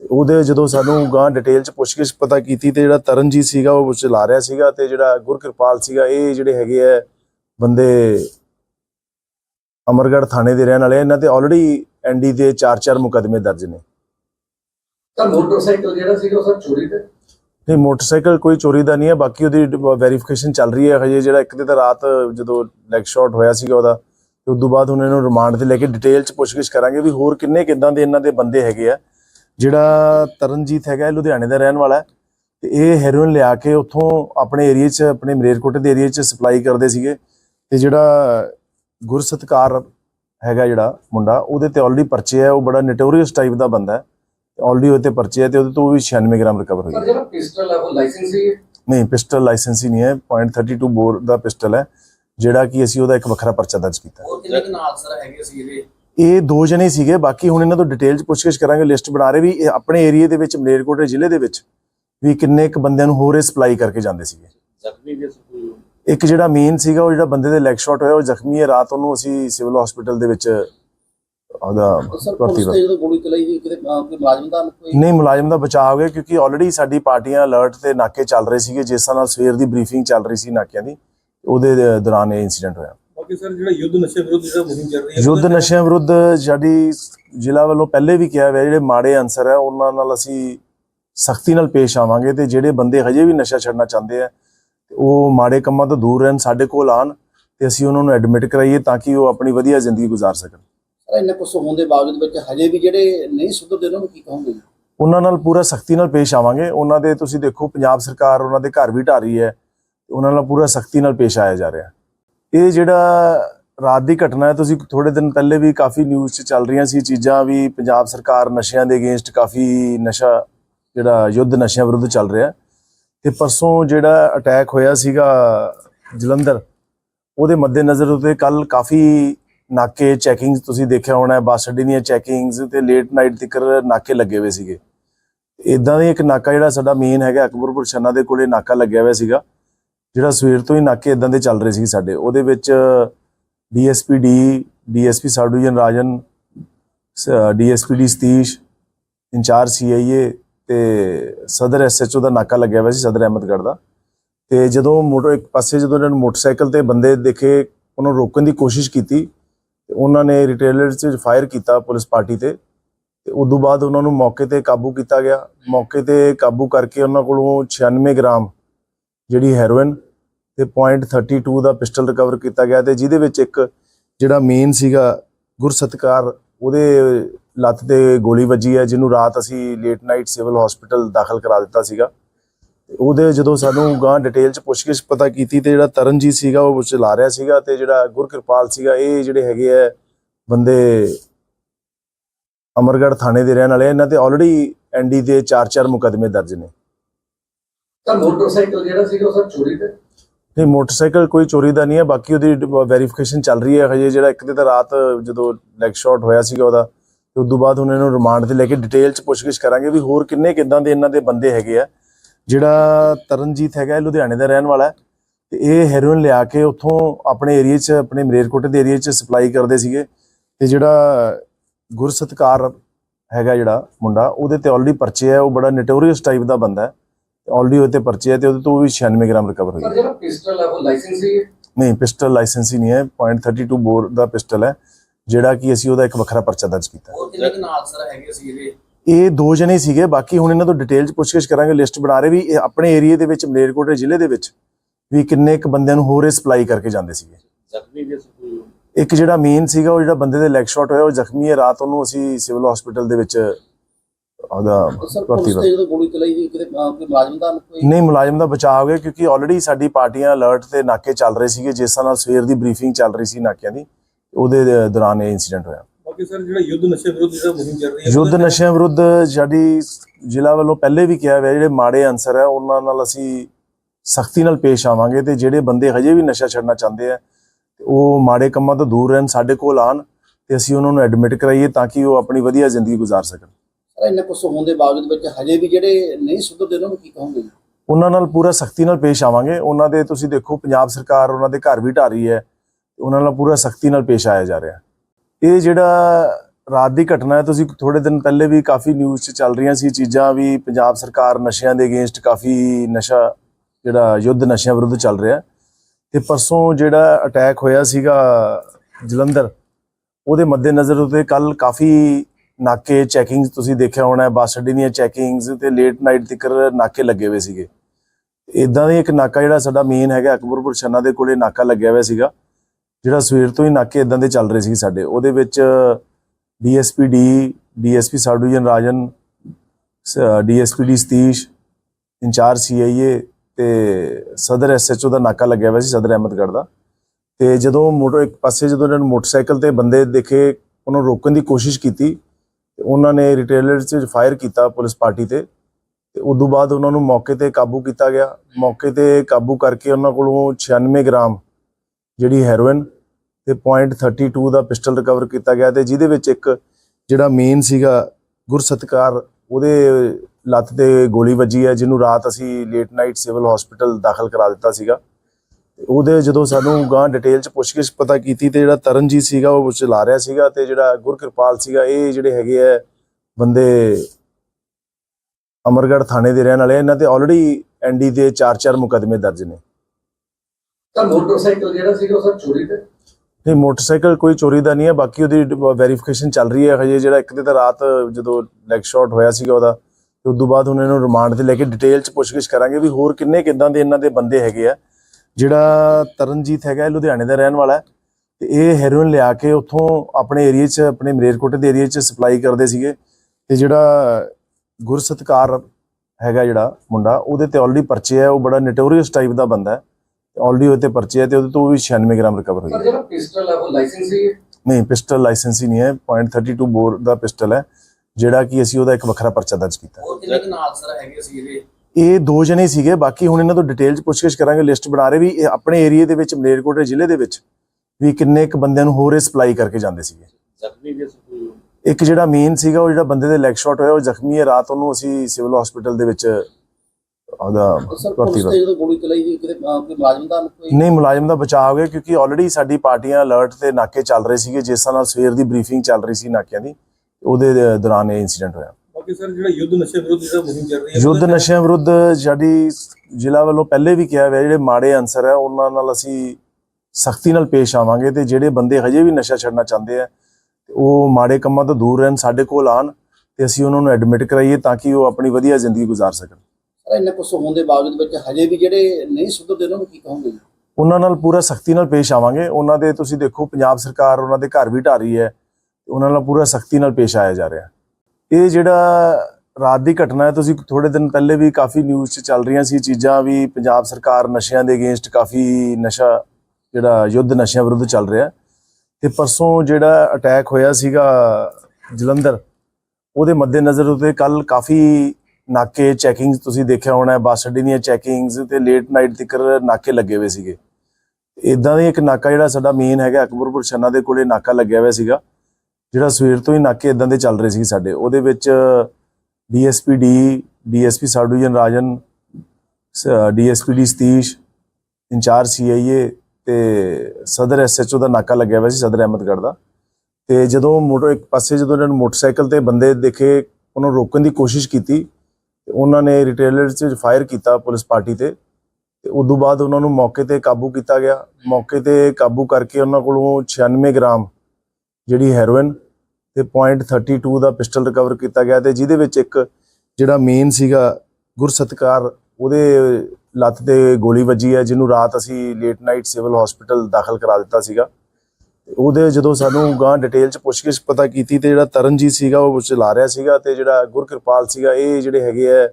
ਉਹਦੇ ਜਦੋਂ ਸਾਨੂੰ ਗਾਂ ਡਿਟੇਲ ਚ ਪੁੱਛਗਿੱਛ ਪਤਾ ਕੀਤੀ ਤੇ ਜਿਹੜਾ ਤਰਨਜੀਤ ਸੀਗਾ ਉਹ ਚਲਾ ਰਿਹਾ ਸੀਗਾ ਤੇ ਜਿਹੜਾ ਗੁਰਕਿਰਪਾਲ ਸੀਗਾ ਇਹ ਜਿਹੜੇ ਹੈਗੇ ਆ ਬੰਦੇ ਅਮਰਗੜ੍ਹ ਥਾਣੇ ਦੇ ਰਹਿਣ ਵਾਲੇ। ਇਹਨਾਂ ਤੇ ਆਲਰੇਡੀ ਐਨਡੀ ਦੇ 4-4 ਮੁਕਦਮੇ ਦਰਜ ਨੇ ਤਾਂ ਮੋਟਰਸਾਈਕਲ ਜਿਹੜਾ ਸੀਗਾ ਉਹ ਸਰ ਚੋਰੀ ਤੇ ਨਹੀਂ ਮੋਟਰਸਾਈਕਲ ਕੋਈ ਚੋਰੀ ਦਾ ਨਹੀਂ ਹੈ ਬਾਕੀ ਉਹਦੀ ਵੈਰੀਫਿਕੇਸ਼ਨ ਚੱਲ ਰਹੀ ਹੈ ਹਜੇ ਜਿਹੜਾ ਇੱਕ ਤੇ ਤਾਂ ਰਾਤ ਜਦੋਂ ਲੈਗ ਸ਼ਾਟ ਹੋਇਆ ਸੀਗਾ ਉਹਦਾ ਤੇ ਉਸ ਤੋਂ ਬਾਅਦ ਹੁਣ ਇਹਨੂੰ ਰਿਮਾਂਡ ਤੇ ਲੈ ਕੇ ਡਿਟੇਲ ਚ ਪੁੱਛਗਿੱਛ ਕਰਾਂਗੇ ਵੀ ਹੋਰ ਕਿੰਨੇ ਕਿਦਾਂ ਦੇ ਇਹਨਾਂ ਦੇ ਬੰਦੇ ਹੈਗੇ ਆ ਜਿਹੜਾ ਤਰਨਜੀਤ ਹੈਗਾ ਲੁਧਿਆਣੇ ਦਾ ਰਹਿਣ ਵਾਲਾ ਤੇ ਇਹ ਹੈਰੋਇਨ ਲਿਆ ਕੇ ਉੱਥੋਂ ਆਪਣੇ ਏਰੀਆ 'ਚ ਆਪਣੇ ਮਰੇਰਕੋਟੇ ਦੇ ਏਰੀਆ 'ਚ ਸਪਲਾਈ ਕਰਦੇ ਸੀਗੇ ਤੇ ਜਿਹੜਾ ਗੁਰਸਤਕਾਰ ਹੈਗਾ ਜਿਹੜਾ ਮੁੰਡਾ ਉਹਦੇ ਤੇ ਆਲਰੇਡੀ ਪਰਚੇ ਹੈ ਉਹ ਬੜਾ ਨੋਟੋਰੀਅਸ ਟਾਈਪ ਦਾ ਬੰਦਾ ਹੈ ਆਲਰੇਡੀ ਉਹਦੇ ਤੇ ਪਰਚੇ ਹੈ ਤੇ ਉਹਦੇ ਤੋਂ ਵੀ 96 ਗ੍ਰਾਮ ਰਿਕਵਰ ਹੋਈ ਹੈ। ਸਰ ਜਿਹੜਾ ਪਿਸਟਲ ਹੈ ਉਹ ਲਾਇਸੈਂਸ ਹੀ ਹੈ? ਨਹੀਂ ਪਿਸਟਲ ਲਾਇਸੈਂਸ ਹੀ ਨਹੀਂ ਹੈ .32 ਬੋਰ ਦਾ ਪਿਸਟਲ ਹੈ ਜਿਹੜਾ ਕਿ ਅਸੀਂ ਉਹਦਾ ਇੱਕ ਵੱਖਰਾ ਪਰਚਾ ਦਰਜ ਕੀਤਾ ਹੋਰ ਕਿੰਨੇ ਨਾਲ ਸਰ ਹੈਗੇ ਸੀ ਇਹਦੇ? ਇਹ ਦੋ ਜਣੇ ਸੀਗੇ ਬਾਕੀ ਹੁਣ ਇਹਨਾਂ ਤੋਂ ਡਿਟੇਲ ਚ ਪੁੱਛਗਿੱਛ ਕਰਾਂਗੇ ਲਿਸਟ ਬਣਾ ਰਹੇ ਵੀ ਆਪਣੇ ਏਰੀਆ ਦੇ ਵਿੱਚ ਮਲੇਰਕੋਟੇ ਜ਼ਿਲ੍ਹੇ ਦੇ ਵਿੱਚ ਵੀ ਕਿੰਨੇ ਕੁ ਬੰਦਿਆਂ ਨੂੰ ਹੋਰ ਇਹ ਸਪਲਾਈ ਕਰਕੇ ਜਾਂਦੇ ਸੀਗੇ। ਜ਼ਖਮੀ ਵੀ ਸੀ ਕੋਈ ਇੱਕ ਜਿਹੜਾ ਮੇਨ ਸੀਗਾ ਉਹ ਜਿਹੜਾ ਬੰਦੇ ਦੇ ਲੈਗ ਸ਼ਾਟ ਹੋਇਆ ਉਹ ਜ਼ਖਮੀ ਹੈ ਰਾਤ ਉਹਨੂੰ ਅਸੀਂ ਸਿਵਲ ਹਸਪੀਟਲ ਦੇ ਵਿੱਚ ਉਹਦਾ ਭਰਤੀ ਕਰ ਨਹੀਂ ਮੁਲਾਜ਼ਮ ਦਾ ਬਚਾਅ ਹੋ ਗਿਆ ਕਿਉਂਕਿ ਆਲਰੇਡੀ ਸਾਡੀ ਪਾਰਟੀਆਂ ਅਲਰਟ ਤੇ ਨਾਕੇ ਚੱਲ ਰਹੇ ਸੀਗੇ ਜਿਸ ਨਾਲ ਸਵੇਰ ਦੀ ਬਰੀਫਿੰਗ ਚੱਲ ਰਹੀ ਸੀ ਨਾਕਿਆਂ ਦੀ ਉਹਦੇ ਦੌਰਾਨ ਇਹ ਇਨਸੀਡੈਂਟ ਹੋਇਆ। ਬਾਕੀ ਸਰ ਜਿਹੜਾ ਯੁੱਧ ਨਸ਼ੇ ਵਿਰੁੱਧ ਜਿਹੜਾ ਮੁਹਿੰਮ ਚੱਲ ਰਹੀ ਹੈ ਯੁੱਧ ਨਸ਼ਿਆਂ ਵਿਰੁੱਧ ਸਾਡੀ ਜ਼ਿਲ੍ਹਾ ਵੱਲੋਂ ਪਹਿਲੇ ਵੀ ਕਿਹਾ ਹੋਇਆ ਜਿਹੜੇ ਮਾੜੇ ਅਨਸਰ ਹੈ ਉਹਨਾਂ ਨਾਲ ਅਸੀਂ ਸਖਤੀ ਨਾਲ ਪੇਸ਼ ਆਵਾਂਗੇ ਤੇ ਜਿਹੜੇ ਬੰਦੇ ਹਜੇ ਵੀ ਨਸ਼ਾ ਛੱਡਣਾ ਚਾਹੁੰਦੇ ਆ ਉਹ ਮਾੜੇ ਕੰਮਾਂ ਤੋਂ ਦੂਰ ਰਹਿਣ ਸਾਡੇ ਕੋਲ ਆਣ ਤੇ ਅਸੀਂ ਉਹਨਾਂ ਨੂੰ ਐਡਮਿਟ ਕਰਾਈਏ ਤਾਂ ਕਿ ਉਹ ਆਪਣੀ ਵਧੀਆ ਜ਼ਿੰਦਗੀ ਗੁਜ਼ਾਰ ਸਕਣ। ਸਰ ਇੰਨਾ ਕੁਛ ਹੋਣ ਦੇ ਬਾਵਜੂਦ ਵਿੱਚ ਹਜੇ ਵੀ ਜਿਹੜੇ ਨਹੀਂ ਸੁਧਰਦੇ ਉਹਨਾਂ ਨੂੰ ਕੀ ਕਹੋਗੇ? ਉਹਨਾਂ ਨਾਲ ਪੂਰਾ ਸਖਤੀ ਨਾਲ ਪੇਸ਼ ਆਵਾਂਗੇ। ਉਹਨਾਂ ਦੇ ਤੁਸੀਂ ਦੇਖੋ ਪੰਜਾਬ ਸਰਕਾਰ ਉਹਨਾਂ ਦੇ ਘਰ ਵੀ ਢਾ ਰਹੀ ਹੈ ਉਹਨਾਂ ਨਾਲ ਪੂਰਾ ਸਖਤੀ ਨਾਲ ਪੇਸ਼ ਆਇਆ ਜਾ ਰਿਹਾ। ਇਹ ਜਿਹੜਾ ਰਾਤ ਦੀ ਘਟਨਾ ਹੈ, ਤੁਸੀਂ ਥੋੜੇ ਦਿਨ ਪਹਿਲੇ ਵੀ ਕਾਫੀ ਨਿਊਜ਼ 'ਚ ਚੱਲ ਰਹੀਆਂ ਸੀ ਚੀਜ਼ਾਂ ਵੀ ਪੰਜਾਬ ਸਰਕਾਰ ਨਸ਼ਿਆਂ ਦੇ ਅਗੇਂਸਟ ਕਾਫੀ ਨਸ਼ਾ ਜਿਹੜਾ ਯੁੱਧ ਨਸ਼ਿਆਂ ਵਿਰੁੱਧ ਚੱਲ ਰਿਹਾ ਤੇ ਪਰਸੋਂ ਜਿਹੜਾ ਅਟੈਕ ਹੋਇਆ ਸੀਗਾ ਜਲੰਧਰ, ਉਹਦੇ ਮੱਦੇਨਜ਼ਰ ਉਤੇ ਕੱਲ ਕਾਫੀ ਨਾਕੇ ਚੈਕਿੰਗਸ ਤੁਸੀਂ ਦੇਖਿਆ ਹੋਣਾ ਬੱਸ ਅੱਡੇ ਦੀਆਂ ਚੈਕਿੰਗਸ ਤੇ ਲੇਟ ਨਾਈਟ ਤੱਕ ਨਾਕੇ ਲੱਗੇ ਹੋਏ ਸੀਗੇ। ਇਦਾਂ ਦੇ ਇੱਕ ਨਾਕਾ ਜਿਹੜਾ ਸਾਡਾ ਮੇਨ ਹੈਗਾ, ਅਕਬਰਪੁਰ ਛੰਨਾ ਦੇ ਕੋਲੇ ਨਾਕਾ ਲੱਗਿਆ ਹੋਇਆ ਸੀਗਾ। ਜਿਹੜਾ ਸਵੇਰ ਤੋਂ ਹੀ ਨਾਕੇ ਇਦਾਂ ਦੇ ਚੱਲ ਰਹੇ ਸੀ ਸਾਡੇ, ਉਹਦੇ ਵਿੱਚ DSP D, DSP sub division Rajan DSP D Satish, incharge CIA ਤੇ ਸਦਰ ਐਸਐਚਓ ਦਾ ਨਾਕਾ ਲੱਗਿਆ ਹੋਇਆ ਸੀ ਸਦਰ ਅਹਿਮਦਗੜ੍ਹ ਦਾ। ਤੇ ਜਦੋਂ ਮੋਟਰ, ਇੱਕ ਪਾਸੇ ਜਦੋਂ ਇਹਨਾਂ ਨੂੰ ਮੋਟਰਸਾਈਕਲ ਤੇ ਬੰਦੇ ਦੇਖੇ, ਉਹਨੂੰ ਰੋਕਣ ਦੀ ਕੋਸ਼ਿਸ਼ ਕੀਤੀ, ਤੇ ਉਹਨਾਂ ਨੇ ਰਿਟੇਲਰ 'ਚ ਫਾਇਰ ਕੀਤਾ ਪੁਲਿਸ ਪਾਰਟੀ ਤੇ ਤੇ ਉਸ ਤੋਂ ਬਾਅਦ ਉਹਨਾਂ ਨੂੰ ਮੌਕੇ ਤੇ ਕਾਬੂ ਕੀਤਾ ਗਿਆ। ਮੌਕੇ ਤੇ ਕਾਬੂ ਕਰਕੇ ਉਹਨਾਂ ਕੋਲੋਂ 96 ਗ੍ਰਾਮ ਜਿਹੜੀ ਹੈਰੋਇਨ ਤੇ .32 ਦਾ ਪਿਸਟਲ ਰਿਕਵਰ ਕੀਤਾ ਗਿਆ ਤੇ ਜਿਹਦੇ ਵਿੱਚ ਇੱਕ ਜਿਹੜਾ ਮੇਨ ਸੀਗਾ ਗੁਰਸਤਕਾਰ, ਉਹਦੇ ਲੱਤ ਤੇ ਗੋਲੀ ਵੱਜੀ ਹੈ, ਜਿਹਨੂੰ ਰਾਤ ਅਸੀਂ ਲੇਟ ਨਾਈਟ ਸਿਵਲ ਹਸਪੀਟਲ ਦਾਖਲ ਕਰਾ ਦਿੱਤਾ ਸੀਗਾ। ਤੇ ਉਹਦੇ ਜਦੋਂ ਸਾਨੂੰ ਗਾਂ ਡਿਟੇਲ ਚ ਪੁੱਛਗਿੱਛ ਪਤਾ ਕੀਤੀ ਤੇ ਜਿਹੜਾ ਤਰਨਜੀਤ ਸੀਗਾ, ਉਹ ਚਲਾ ਰਿਹਾ ਸੀਗਾ ਤੇ ਜਿਹੜਾ ਗੁਰਕਿਰਪਾਲ ਸੀਗਾ, ਇਹ ਜਿਹੜੇ ਹੈਗੇ ਆ ਬੰਦੇ ਅਮਰਗੜ੍ਹ ਥਾਣੇ ਦੇ ਰਹਿਣ ਵਾਲੇ ਇਹਨਾਂ ਤੇ ਆਲਰੇਡੀ ਐਨਡੀ ਦੇ 4-4 ਮੁਕਦਮੇ ਦਰਜ ਨੇ। ਤਾਂ ਮੋਟਰਸਾਈਕਲ ਜਿਹੜਾ ਸੀਗਾ ਉਹ ਸਰ ਚੋਰੀ ਤੇ? ਨਹੀਂ, ਮੋਟਰਸਾਈਕਲ ਕੋਈ ਚੋਰੀ ਦਾ ਨਹੀਂ ਹੈ, ਬਾਕੀ ਉਹਦੀ ਵੈਰੀਫਿਕੇਸ਼ਨ ਚੱਲ ਰਹੀ ਹੈ ਹਜੇ, ਜਿਹੜਾ ਇੱਕ ਤੇ ਤਾਂ ਰਾਤ ਜਦੋਂ ਲੈਗ ਸ਼ਾਟ ਹੋਇਆ ਸੀਗਾ ਉਹਦਾ, ਤੇ ਉਦੋਂ ਬਾਅਦ ਹੁਣ ਇਹਨੂੰ ਰਿਮਾਂਡ ਤੇ ਲੈ ਕੇ ਡਿਟੇਲ ਚ ਪੁੱਛਗਿੱਛ ਕਰਾਂਗੇ ਵੀ ਹੋਰ ਕਿੰਨੇ ਕਿਦਾਂ ਦੇ ਇਹਨਾਂ ਦੇ ਬੰਦੇ ਹੈਗੇ ਆ। ਜਿਹੜਾ ਤਰਨਜੀਤ ਹੈਗਾ ਲੁਧਿਆਣੇ ਦਾ ਰਹਿਣ ਵਾਲਾ ਹੈ, ਤੇ ਇਹ ਹੈਰੋਇਨ ਲਿਆ ਕੇ ਉੱਥੋਂ ਆਪਣੇ ਏਰੀਆ 'ਚ, ਆਪਣੇ ਮਰੇਰਕੋਟੇ ਦੇ ਏਰੀਆ 'ਚ ਸਪਲਾਈ ਕਰਦੇ ਸੀਗੇ, ਤੇ ਜਿਹੜਾ ਗੁਰਸਤਕਾਰ ਹੈਗਾ ਜਿਹੜਾ ਮੁੰਡਾ, ਉਹਦੇ ਤੇ ਆਲਰੇਡੀ ਪਰਚੇ ਹੈ ਉਹ ਬੜਾ ਨਟੋਰੀਅਸ ਟਾਈਪ ਦਾ ਬੰਦਾ ਹੈ। ਆਲਰੇਡੀ ਉਹਦੇ ਪਰਚੇ ਹੈ ਤੇ ਉਹਦੇ ਤੋਂ ਵੀ 96 ਗ੍ਰਾਮ ਰਿਕਵਰ ਹੋਈ ਹੈ। ਸਰ ਜਿਹੜਾ ਪਿਸਟਲ ਹੈ ਉਹ ਲਾਇਸੈਂਸ ਹੀ ਹੈ? ਨਹੀਂ ਪਿਸਟਲ ਲਾਇਸੈਂਸ ਹੀ ਨਹੀਂ ਹੈ .32 ਬੋਰ ਦਾ ਪਿਸਟਲ ਹੈ ਜਿਹੜਾ ਕਿ ਅਸੀਂ ਉਹਦਾ ਇੱਕ ਵੱਖਰਾ ਪਰਚਾ ਦਰਜ ਕੀਤਾ ਹੋਰ ਕਿੰਨੇ ਕੁ ਨਾਲ ਸਰ ਹੈਗੇ ਸੀ ਇਹਦੇ? ਇਹ ਦੋ ਜਣੇ ਸੀਗੇ ਬਾਕੀ ਹੁਣ ਇਹਨਾਂ ਤੋਂ ਡਿਟੇਲ ਚ ਪੁੱਛਗਿੱਛ ਕਰਾਂਗੇ ਲਿਸਟ ਬਣਾ ਰਹੇ ਵੀ ਆਪਣੇ ਏਰੀਆ ਦੇ ਵਿੱਚ ਮਲੇਰਕੋਟੇ ਜ਼ਿਲ੍ਹੇ ਦੇ ਵਿੱਚ ਵੀ ਕਿੰਨੇ ਇੱਕ ਬੰਦਿਆਂ ਨੂੰ ਹੋਰ ਇਹ ਸਪਲਾਈ ਕਰਕੇ ਜਾਂਦੇ ਸੀਗੇ। ਜ਼ਖਮੀ ਵੀ ਇੱਕ ਜਿਹੜਾ ਮੇਨ ਸੀਗਾ ਉਹ ਜਿਹੜਾ ਬੰਦੇ ਦੇ ਲੈਗ ਸ਼ਾਟ ਹੋਇਆ ਉਹ ਜ਼ਖਮੀ ਹੈ। ਰਾਤ ਉਹਨੂੰ ਅਸੀਂ ਸਿਵਲ ਹਸਪੀਟਲ ਦੇ ਵਿੱਚ ਉਹਦਾ ਭਰਤੀ ਪੁਲਿਸ ਕਰ ਤੇ ਜਦੋਂ ਗੋਲੀ ਚਲਾਈ ਜੀ ਕਿਤੇ ਅਹ, ਕੋਈ ਮੁਲਾਜ਼ਮ ਦਾ ਕੋਈ ਨਹੀਂ ਮੁਲਾਜ਼ਮ ਦਾ ਬਚਾਅ ਹੋ ਗਿਆ ਕਿਉਂਕਿ ਆਲਰੇਡੀ ਸਾਡੀ ਪਾਰਟੀਆਂ ਅਲਰਟ ਤੇ ਨਾਕੇ ਚੱਲ ਰਹੇ ਸੀਗੇ ਜਿਸ ਤਰ੍ਹਾਂ ਨਾਲ ਸਵੇਰ ਦੀ ਬਰੀਫਿੰਗ ਚੱਲ ਰਹੀ ਸੀ ਨਾਕਿਆਂ ਦੀ ਉਹਦੇ ਦੌਰਾਨ ਇਹ ਇਨਸੀਡੈਂਟ ਹੋਇਆ। ਬਾਕੀ ਸਰ ਜਿਹੜਾ ਯੁੱਧ ਨਸ਼ੇ ਵਿਰੁੱਧ ਜਿਹੜਾ ਮੁਹਿੰਮ ਚੱਲ ਰਹੀ ਹੈ ਯੁੱਧ ਨਸ਼ਿਆਂ ਵਿਰੁੱਧ ਸਾਡੀ ਜ਼ਿਲ੍ਹਾ ਵੱਲੋਂ ਪਹਿਲੇ ਵੀ ਕਿਹਾ ਹੋਇਆ ਜਿਹੜੇ ਮਾੜੇ ਅਨਸਰ ਹੈ ਉਹਨਾਂ ਨਾਲ ਅਸੀਂ ਸਖਤੀ ਨਾਲ ਪੇਸ਼ ਆਵਾਂਗੇ ਤੇ ਜਿਹੜੇ ਬੰਦੇ ਹਜੇ ਵੀ ਨਸ਼ਾ ਛੱਡਣਾ ਚਾਹੁੰਦੇ ਆ ਤੇ ਉਹ ਮਾੜੇ ਕੰਮਾਂ ਤੋਂ ਦੂਰ ਰਹਿਣ ਸਾਡੇ ਕੋਲ ਆਣ ਤੇ ਅਸੀਂ ਉਹਨਾਂ ਨੂੰ ਐਡਮਿਟ ਕਰਾਈਏ ਤਾਂ ਕਿ ਉਹ ਆਪਣੀ ਵਧੀਆ ਜ਼ਿੰਦਗੀ ਗੁਜ਼ਾਰ ਸਕਣ। ਇੰਨਾ ਕੁਛ ਹੋਣ ਦੇ ਬਾਵਜੂਦ ਵਿੱਚ ਹਜੇ ਵੀ ਜਿਹੜੇ ਨਹੀਂ ਸੁਧਰਦੇ, ਉਹਨਾਂ ਨੂੰ ਕੀ ਕਹੋਗੇ? ਉਹਨਾਂ ਨਾਲ ਪੂਰਾ ਸਖਤੀ ਨਾਲ ਪੇਸ਼ ਆਵਾਂਗੇ। ਉਹਨਾਂ ਦੇ ਤੁਸੀਂ ਦੇਖੋ, ਪੰਜਾਬ ਸਰਕਾਰ ਉਹਨਾਂ ਦੇ ਘਰ ਵੀ ਢਾ ਰਹੀ ਹੈ। ਉਹਨਾਂ ਨਾਲ ਪੂਰਾ ਸਖਤੀ ਨਾਲ ਪੇਸ਼ ਆਇਆ ਜਾ ਰਿਹਾ। ਇਹ ਜਿਹੜਾ ਰਾਤ ਦੀ ਘਟਨਾ ਹੈ, ਤੁਸੀਂ ਥੋੜੇ ਦਿਨ ਪਹਿਲੇ ਵੀ ਕਾਫੀ ਨਿਊਜ਼ 'ਚ ਚੱਲ ਰਹੀਆਂ ਸੀ ਚੀਜ਼ਾਂ ਵੀ, ਪੰਜਾਬ ਸਰਕਾਰ ਨਸ਼ਿਆਂ ਦੇ ਅਗੇਂਸਟ ਕਾਫੀ ਨਸ਼ਾ, ਜਿਹੜਾ ਯੁੱਧ ਨਸ਼ਿਆਂ ਵਿਰੁੱਧ ਚੱਲ ਰਿਹਾ ਤੇ ਪਰਸੋਂ ਜਿਹੜਾ ਅਟੈਕ ਹੋਇਆ ਸੀਗਾ ਜਲੰਧਰ, ਉਹਦੇ ਮੱਦੇਨਜ਼ਰ ਉਤੇ ਕੱਲ ਕਾਫੀ ਨਾਕੇ ਚੈਕਿੰਗ ਤੁਸੀਂ ਦੇਖਿਆ ਹੋਣਾ ਬੱਸ ਅੱਡੇ ਦੀਆਂ ਚੈਕਿੰਗਸ ਤੇ ਲੇਟ ਨਾਈਟ ਤੱਕ ਨਾਕੇ ਲੱਗੇ ਹੋਏ ਸੀਗੇ। ਇਦਾਂ ਦਾ ਇੱਕ ਨਾਕਾ ਜਿਹੜਾ ਸਾਡਾ ਮੇਨ ਹੈਗਾ, ਅਕਬਰਪੁਰ ਛੰਨਾ ਦੇ ਕੋਲੇ ਨਾਕਾ ਲੱਗਿਆ ਹੋਇਆ ਸੀਗਾ, ਜਿਹੜਾ ਸਵੇਰ ਤੋਂ ਹੀ ਨਾਕੇ ਇਦਾਂ ਦੇ ਚੱਲ ਰਹੇ ਸੀ ਸਾਡੇ। ਉਹਦੇ ਵਿੱਚ DSP D DSP sub division Rajan DSP D Satish incharge CIA ਤੇ ਸਦਰ ਐਸਐਚਓ ਦਾ ਨਾਕਾ ਲੱਗਿਆ ਹੋਇਆ ਸੀ, ਸਦਰ ਅਹਿਮਦਗੜ੍ਹ ਦਾ। ਤੇ ਜਦੋਂ ਮੋਟਰ, ਇੱਕ ਪਾਸੇ ਜਦੋਂ ਇਹਨਾਂ ਨੂੰ ਮੋਟਰਸਾਈਕਲ ਤੇ ਬੰਦੇ ਦੇਖੇ, ਉਹਨੂੰ ਰੋਕਣ ਦੀ ਕੋਸ਼ਿਸ਼ ਕੀਤੀ ਤੇ ਉਹਨਾਂ ਨੇ ਰਿਟੇਲਰ 'ਚ ਫਾਇਰ ਕੀਤਾ ਪੁਲਿਸ ਪਾਰਟੀ ਤੇ ਤੇ ਉਦੋਂ ਬਾਅਦ ਉਹਨਾਂ ਨੂੰ ਮੌਕੇ ਤੇ ਕਾਬੂ ਕੀਤਾ ਗਿਆ। ਮੌਕੇ ਤੇ ਕਾਬੂ ਕਰਕੇ ਉਹਨਾਂ ਕੋਲੋਂ 96 ਗ੍ਰਾਮ ਜਿਹੜੀ ਹੈਰੋਇਨ ਤੇ .32 ਦਾ ਪਿਸਟਲ ਰਿਕਵਰ ਕੀਤਾ ਗਿਆ ਤੇ ਜਿਹਦੇ ਵਿੱਚ ਇੱਕ ਜਿਹੜਾ ਮੇਨ ਸੀਗਾ ਗੁਰਸਤਕਾਰ, ਉਹਦੇ ਲੱਤ ਤੇ ਗੋਲੀ ਵੱਜੀ ਹੈ, ਜਿਹਨੂੰ ਰਾਤ ਅਸੀਂ ਲੇਟ ਨਾਈਟ ਸਿਵਲ ਹਸਪੀਟਲ ਦਾਖਲ ਕਰਾ ਦਿੱਤਾ ਸੀਗਾ। ਉਹਦੇ ਜਦੋਂ ਸਾਨੂੰ ਗਾਂ ਡਿਟੇਲ ਚ ਪੁੱਛਗਿੱਛ ਪਤਾ ਕੀਤੀ ਤੇ ਜਿਹੜਾ ਤਰਨਜੀਤ ਸੀਗਾ ਉਹ ਚਲਾ ਰਿਹਾ ਸੀਗਾ ਤੇ ਜਿਹੜਾ ਗੁਰਕਿਰਪਾਲ ਸੀਗਾ ਇਹ ਜਿਹੜੇ ਹੈਗੇ ਆ ਬੰਦੇ ਅਮਰਗੜ੍ਹ ਥਾਣੇ ਦੇ ਰਹਿਣ ਵਾਲੇ। ਇਹਨਾਂ ਤੇ ਆਲਰੇਡੀ ਐਨਡੀ ਦੇ 4-4 ਮੁਕਦਮੇ ਦਰਜ ਨੇ ਤਾਂ ਮੋਟਰਸਾਈਕਲ ਜਿਹੜਾ ਸੀਗਾ ਉਹ ਸਰ ਚੋਰੀ ਤੇ ਨਹੀਂ ਮੋਟਰਸਾਈਕਲ ਕੋਈ ਚੋਰੀ ਦਾ ਨਹੀਂ ਹੈ ਬਾਕੀ ਉਹਦੀ ਵੈਰੀਫਿਕੇਸ਼ਨ ਚੱਲ ਰਹੀ ਹੈ ਹਜੇ ਜਿਹੜਾ ਇੱਕ ਤੇ ਤਾਂ ਰਾਤ ਜਦੋਂ ਲੈਗ ਸ਼ਾਟ ਹੋਇਆ ਸੀਗਾ ਉਹਦਾ ਤੇ ਉਦੋਂ ਬਾਅਦ ਹੁਣ ਇਹਨੂੰ ਰਿਮਾਂਡ ਤੇ ਲੈ ਕੇ ਡਿਟੇਲ ਚ ਪੁੱਛਗਿੱਛ ਕਰਾਂਗੇ ਵੀ ਹੋਰ ਕਿੰਨੇ ਕਿਦਾਂ ਦੇ ਇਹਨਾਂ ਦੇ ਬੰਦੇ ਹੈਗੇ ਆ ਜਿਹੜਾ ਤਰਨਜੀਤ ਹੈਗਾ ਲੁਧਿਆਣੇ ਦਾ ਰਹਿਣ ਵਾਲਾ ਤੇ ਇਹ ਹੈਰੋਇਨ ਲਿਆ ਕੇ ਉੱਥੋਂ ਆਪਣੇ ਏਰੀਆ 'ਚ ਆਪਣੇ ਮਰੇਰਕੋਟੇ ਦੇ ਏਰੀਆ 'ਚ ਸਪਲਾਈ ਕਰਦੇ ਸੀਗੇ ਤੇ ਜਿਹੜਾ ਗੁਰਸਤਕਾਰ ਹੈਗਾ ਜਿਹੜਾ ਮੁੰਡਾ ਉਹਦੇ ਤੇ ਆਲਰੇਡੀ ਪਰਚੇ ਹੈ ਉਹ ਬੜਾ ਨੋਟੋਰੀਅਸ ਟਾਈਪ ਦਾ ਬੰਦਾ ਹੈ। ਆਲਰੇਡੀ ਉਹਦੇ ਤੇ ਪਰਚੇ ਹੈ ਤੇ ਉਹਦੇ ਤੋਂ ਵੀ 96 ਗ੍ਰਾਮ ਰਿਕਵਰ ਹੋਈ ਹੈ। ਜਿਹੜਾ ਪਿਸਟਲ ਹੈ ਉਹ ਲਾਇਸੈਂਸ ਹੀ ਹੈ? ਨਹੀਂ ਪਿਸਟਲ ਲਾਇਸੈਂਸ ਹੀ ਨਹੀਂ ਹੈ .32 ਬੋਰ ਦਾ ਪਿਸਟਲ ਹੈ ਜਿਹੜਾ ਕਿ ਅਸੀਂ ਉਹਦਾ ਇੱਕ ਵੱਖਰਾ ਪਰਚਾ ਦਰਜ ਕੀਤਾ ਹੋਰ ਕਿੰਨੇ ਨਾਲ ਸਰ ਹੈਗੇ ਸੀ ਇਹਦੇ ਇਹ ਦੋ ਜਣੇ ਸੀਗੇ ਬਾਕੀ ਹੁਣ ਇਹਨਾਂ ਤੋਂ ਡਿਟੇਲ ਚ ਪੁੱਛਗਿੱਛ ਕਰਾਂਗੇ ਲਿਸਟ ਬਣਾ ਰਹੇ ਵੀ ਆਪਣੇ ਏਰੀਆ ਦੇ ਵਿੱਚ ਮਲੇਰਕੋਟੇ ਜ਼ਿਲ੍ਹੇ ਦੇ ਵਿੱਚ ਵੀ ਕਿੰਨੇ ਇੱਕ ਬੰਦਿਆਂ ਨੂੰ ਹੋਰ ਇਹ ਸਪਲਾਈ ਕਰਕੇ ਜਾਂਦੇ ਸੀਗੇ। ਜ਼ਖਮੀ ਵੀ ਸੀ ਇੱਕ ਜਿਹੜਾ ਮੇਨ ਸੀਗਾ ਉਹ ਜਿਹੜਾ ਬੰਦੇ ਦੇ ਲੈਗ ਸ਼ਾਟ ਹੋਇਆ ਉਹ ਜ਼ਖਮੀ ਹੈ। ਰਾਤ ਉਹਨੂੰ ਅਸੀਂ ਸਿਵਲ ਹਸਪੀਟਲ ਦੇ ਵਿੱਚ ਉਹਦਾ ਭਰਤੀ ਕਰ ਨਹੀਂ ਮੁਲਾਜ਼ਮ ਦਾ ਬਚਾਅ ਹੋ ਗਿਆ ਕਿਉਂਕਿ ਆਲਰੇਡੀ ਸਾਡੀ ਪਾਰਟੀਆਂ ਅਲਰਟ ਤੇ ਨਾਕੇ ਚੱਲ ਰਹੇ ਸੀਗੇ ਜਿਸ ਨਾਲ ਸਵੇਰ ਦੀ ਬਰੀਫਿੰਗ ਚੱਲ ਰਹੀ ਸੀ ਨਾਕਿਆਂ ਦੀ ਉਹਦੇ ਦੌਰਾਨ ਇਹ ਇਨਸੀਡੈਂਟ ਹੋਇਆ। ਬਾਕੀ ਸਰ ਜਿਹੜਾ ਯੁੱਧ ਨਸ਼ੇ ਵਿਰੁੱਧ ਜਿਹੜਾ ਮੁਹਿੰਮ ਚੱਲ ਰਹੀ ਹੈ ਯੁੱਧ ਨਸ਼ਿਆਂ ਵਿਰੁੱਧ ਸਾਡੀ ਜ਼ਿਲ੍ਹਾ ਵੱਲੋਂ ਪਹਿਲੇ ਵੀ ਕਿਹਾ ਹੋਇਆ ਜਿਹੜੇ ਮਾੜੇ ਅਨਸਰ ਹੈ ਉਹਨਾਂ ਨਾਲ ਅਸੀਂ ਸਖਤੀ ਨਾਲ ਪੇਸ਼ ਆਵਾਂਗੇ ਤੇ ਜਿਹੜੇ ਬੰਦੇ ਹਜੇ ਵੀ ਨਸ਼ਾ ਛੱਡਣਾ ਚਾਹੁੰਦੇ ਆ ਉਹ ਮਾੜੇ ਕੰਮਾਂ ਤੋਂ ਦੂਰ ਰਹਿਣ ਸਾਡੇ ਕੋਲ ਆਣ ਤੇ ਅਸੀਂ ਉਹਨਾਂ ਨੂੰ ਐਡਮਿਟ ਕਰਾਈਏ ਤਾਂ ਕਿ ਉਹ ਆਪਣੀ ਵਧੀਆ ਜ਼ਿੰਦਗੀ ਗੁਜ਼ਾਰ ਸਕਣ। ਸਰ ਇੰਨਾ ਕੁਛ ਹੋਣ ਦੇ ਬਾਵਜੂਦ ਵਿੱਚ ਹਜੇ ਵੀ ਜਿਹੜੇ ਨਹੀਂ ਸੁਧਰਦੇ ਉਹਨਾਂ ਨੂੰ ਕੀ ਕਹੋਗੇ? ਉਹਨਾਂ ਨਾਲ ਪੂਰਾ ਸਖਤੀ ਨਾਲ ਪੇਸ਼ ਆਵਾਂਗੇ। ਉਹਨਾਂ ਦੇ ਤੁਸੀਂ ਦੇਖੋ ਪੰਜਾਬ ਸਰਕਾਰ ਉਹਨਾਂ ਦੇ ਘਰ ਵੀ ਢਾ ਰਹੀ ਹੈ ਉਹਨਾਂ ਨਾਲ ਪੂਰਾ ਸਖਤੀ ਨਾਲ ਪੇਸ਼ ਆਇਆ ਜਾ ਰਿਹਾ। ਇਹ ਜਿਹੜਾ ਰਾਤ ਦੀ ਘਟਨਾ ਹੈ, ਤੁਸੀਂ ਥੋੜੇ ਦਿਨ ਪਹਿਲੇ ਵੀ ਕਾਫੀ ਨਿਊਜ਼ 'ਚ ਚੱਲ ਰਹੀਆਂ ਸੀ ਚੀਜ਼ਾਂ ਵੀ ਪੰਜਾਬ ਸਰਕਾਰ ਨਸ਼ਿਆਂ ਦੇ ਅਗੇਂਸਟ ਕਾਫੀ ਨਸ਼ਾ ਜਿਹੜਾ ਯੁੱਧ ਨਸ਼ਿਆਂ ਵਿਰੁੱਧ ਚੱਲ ਰਿਹਾ ਤੇ ਪਰਸੋਂ ਜਿਹੜਾ ਅਟੈਕ ਹੋਇਆ ਸੀਗਾ ਜਲੰਧਰ, ਉਹਦੇ ਮੱਦੇਨਜ਼ਰ ਉਤੇ ਕੱਲ ਕਾਫੀ ਨਾਕੇ ਚੈਕਿੰਗ ਤੁਸੀਂ ਦੇਖਿਆ ਹੋਣਾ ਬੱਸ ਅੱਡੇ ਦੀਆਂ ਚੈਕਿੰਗਸ ਤੇ ਲੇਟ ਨਾਈਟ ਤੱਕ ਨਾਕੇ ਲੱਗੇ ਹੋਏ ਸੀਗੇ। ਇਦਾਂ ਦਾ ਹੀ ਇੱਕ ਨਾਕਾ ਜਿਹੜਾ ਸਾਡਾ ਮੇਨ ਹੈਗਾ, ਅਕਬਰਪੁਰ ਛੰਨਾ ਦੇ ਕੋਲੇ ਨਾਕਾ ਲੱਗਿਆ ਹੋਇਆ ਸੀਗਾ। ਜਿਹੜਾ ਸਵੇਰ ਤੋਂ ਹੀ ਨਾਕੇ ਇਦਾਂ ਦੇ ਚੱਲ ਰਹੇ ਸੀ ਸਾਡੇ, ਉਹਦੇ ਵਿੱਚ DSP D DSP sub division Rajan DSP D Satish, incharge CIA ਤੇ ਸਦਰ ਐਸਐਚਓ ਦਾ ਨਾਕਾ ਲੱਗਿਆ ਹੋਇਆ ਸੀ ਸਦਰ ਅਹਿਮਦਗੜ੍ਹ ਦਾ। ਤੇ ਜਦੋਂ ਮੋਟਰ ਇੱਕ ਪਾਸੇ ਜਦੋਂ ਇਹਨਾਂ ਨੂੰ ਮੋਟਰਸਾਈਕਲ ਤੇ ਬੰਦੇ ਦੇਖੇ, ਉਹਨਾਂ ਨੂੰ ਰੋਕਣ ਦੀ ਕੋਸ਼ਿਸ਼ ਕੀਤੀ, ਤੇ ਉਹਨਾਂ ਨੇ ਰਿਟੇਲਰ 'ਚ ਫਾਇਰ ਕੀਤਾ ਪੁਲਿਸ ਪਾਰਟੀ ਤੇ ਤੇ ਉਦੋਂ ਬਾਅਦ ਉਹਨਾਂ ਨੂੰ ਮੌਕੇ ਤੇ ਕਾਬੂ ਕੀਤਾ ਗਿਆ। ਮੌਕੇ ਤੇ ਕਾਬੂ ਕਰਕੇ ਉਹਨਾਂ ਕੋਲੋਂ 96 ਗ੍ਰਾਮ ਜਿਹੜੀ ਹੈਰੋਇਨ ਤੇ .32 ਦਾ ਪਿਸਟਲ ਰਿਕਵਰ ਕੀਤਾ ਗਿਆ ਤੇ ਜਿਹਦੇ ਵਿੱਚ ਇੱਕ ਜਿਹੜਾ ਮੇਨ ਸੀਗਾ ਗੁਰਸਤਕਾਰ, ਉਹਦੇ ਲੱਤ ਤੇ ਗੋਲੀ ਵੱਜੀ ਹੈ, ਜਿਹਨੂੰ ਰਾਤ ਅਸੀਂ ਲੇਟ ਨਾਈਟ ਸਿਵਲ ਹਸਪੀਟਲ ਦਾਖਲ ਕਰਾ ਦਿੱਤਾ ਸੀਗਾ। ਉਹਦੇ ਜਦੋਂ ਸਾਨੂੰ ਗਾਂ ਡਿਟੇਲ ਚ ਪੁੱਛਗਿੱਛ ਪਤਾ ਕੀਤੀ ਤੇ ਜਿਹੜਾ ਤਰਨਜੀਤ ਸੀਗਾ, ਉਹ ਚਲਾ ਰਿਹਾ ਸੀਗਾ ਤੇ ਜਿਹੜਾ ਗੁਰਕਿਰਪਾਲ ਸੀਗਾ, ਇਹ ਜਿਹੜੇ ਹੈਗੇ ਆ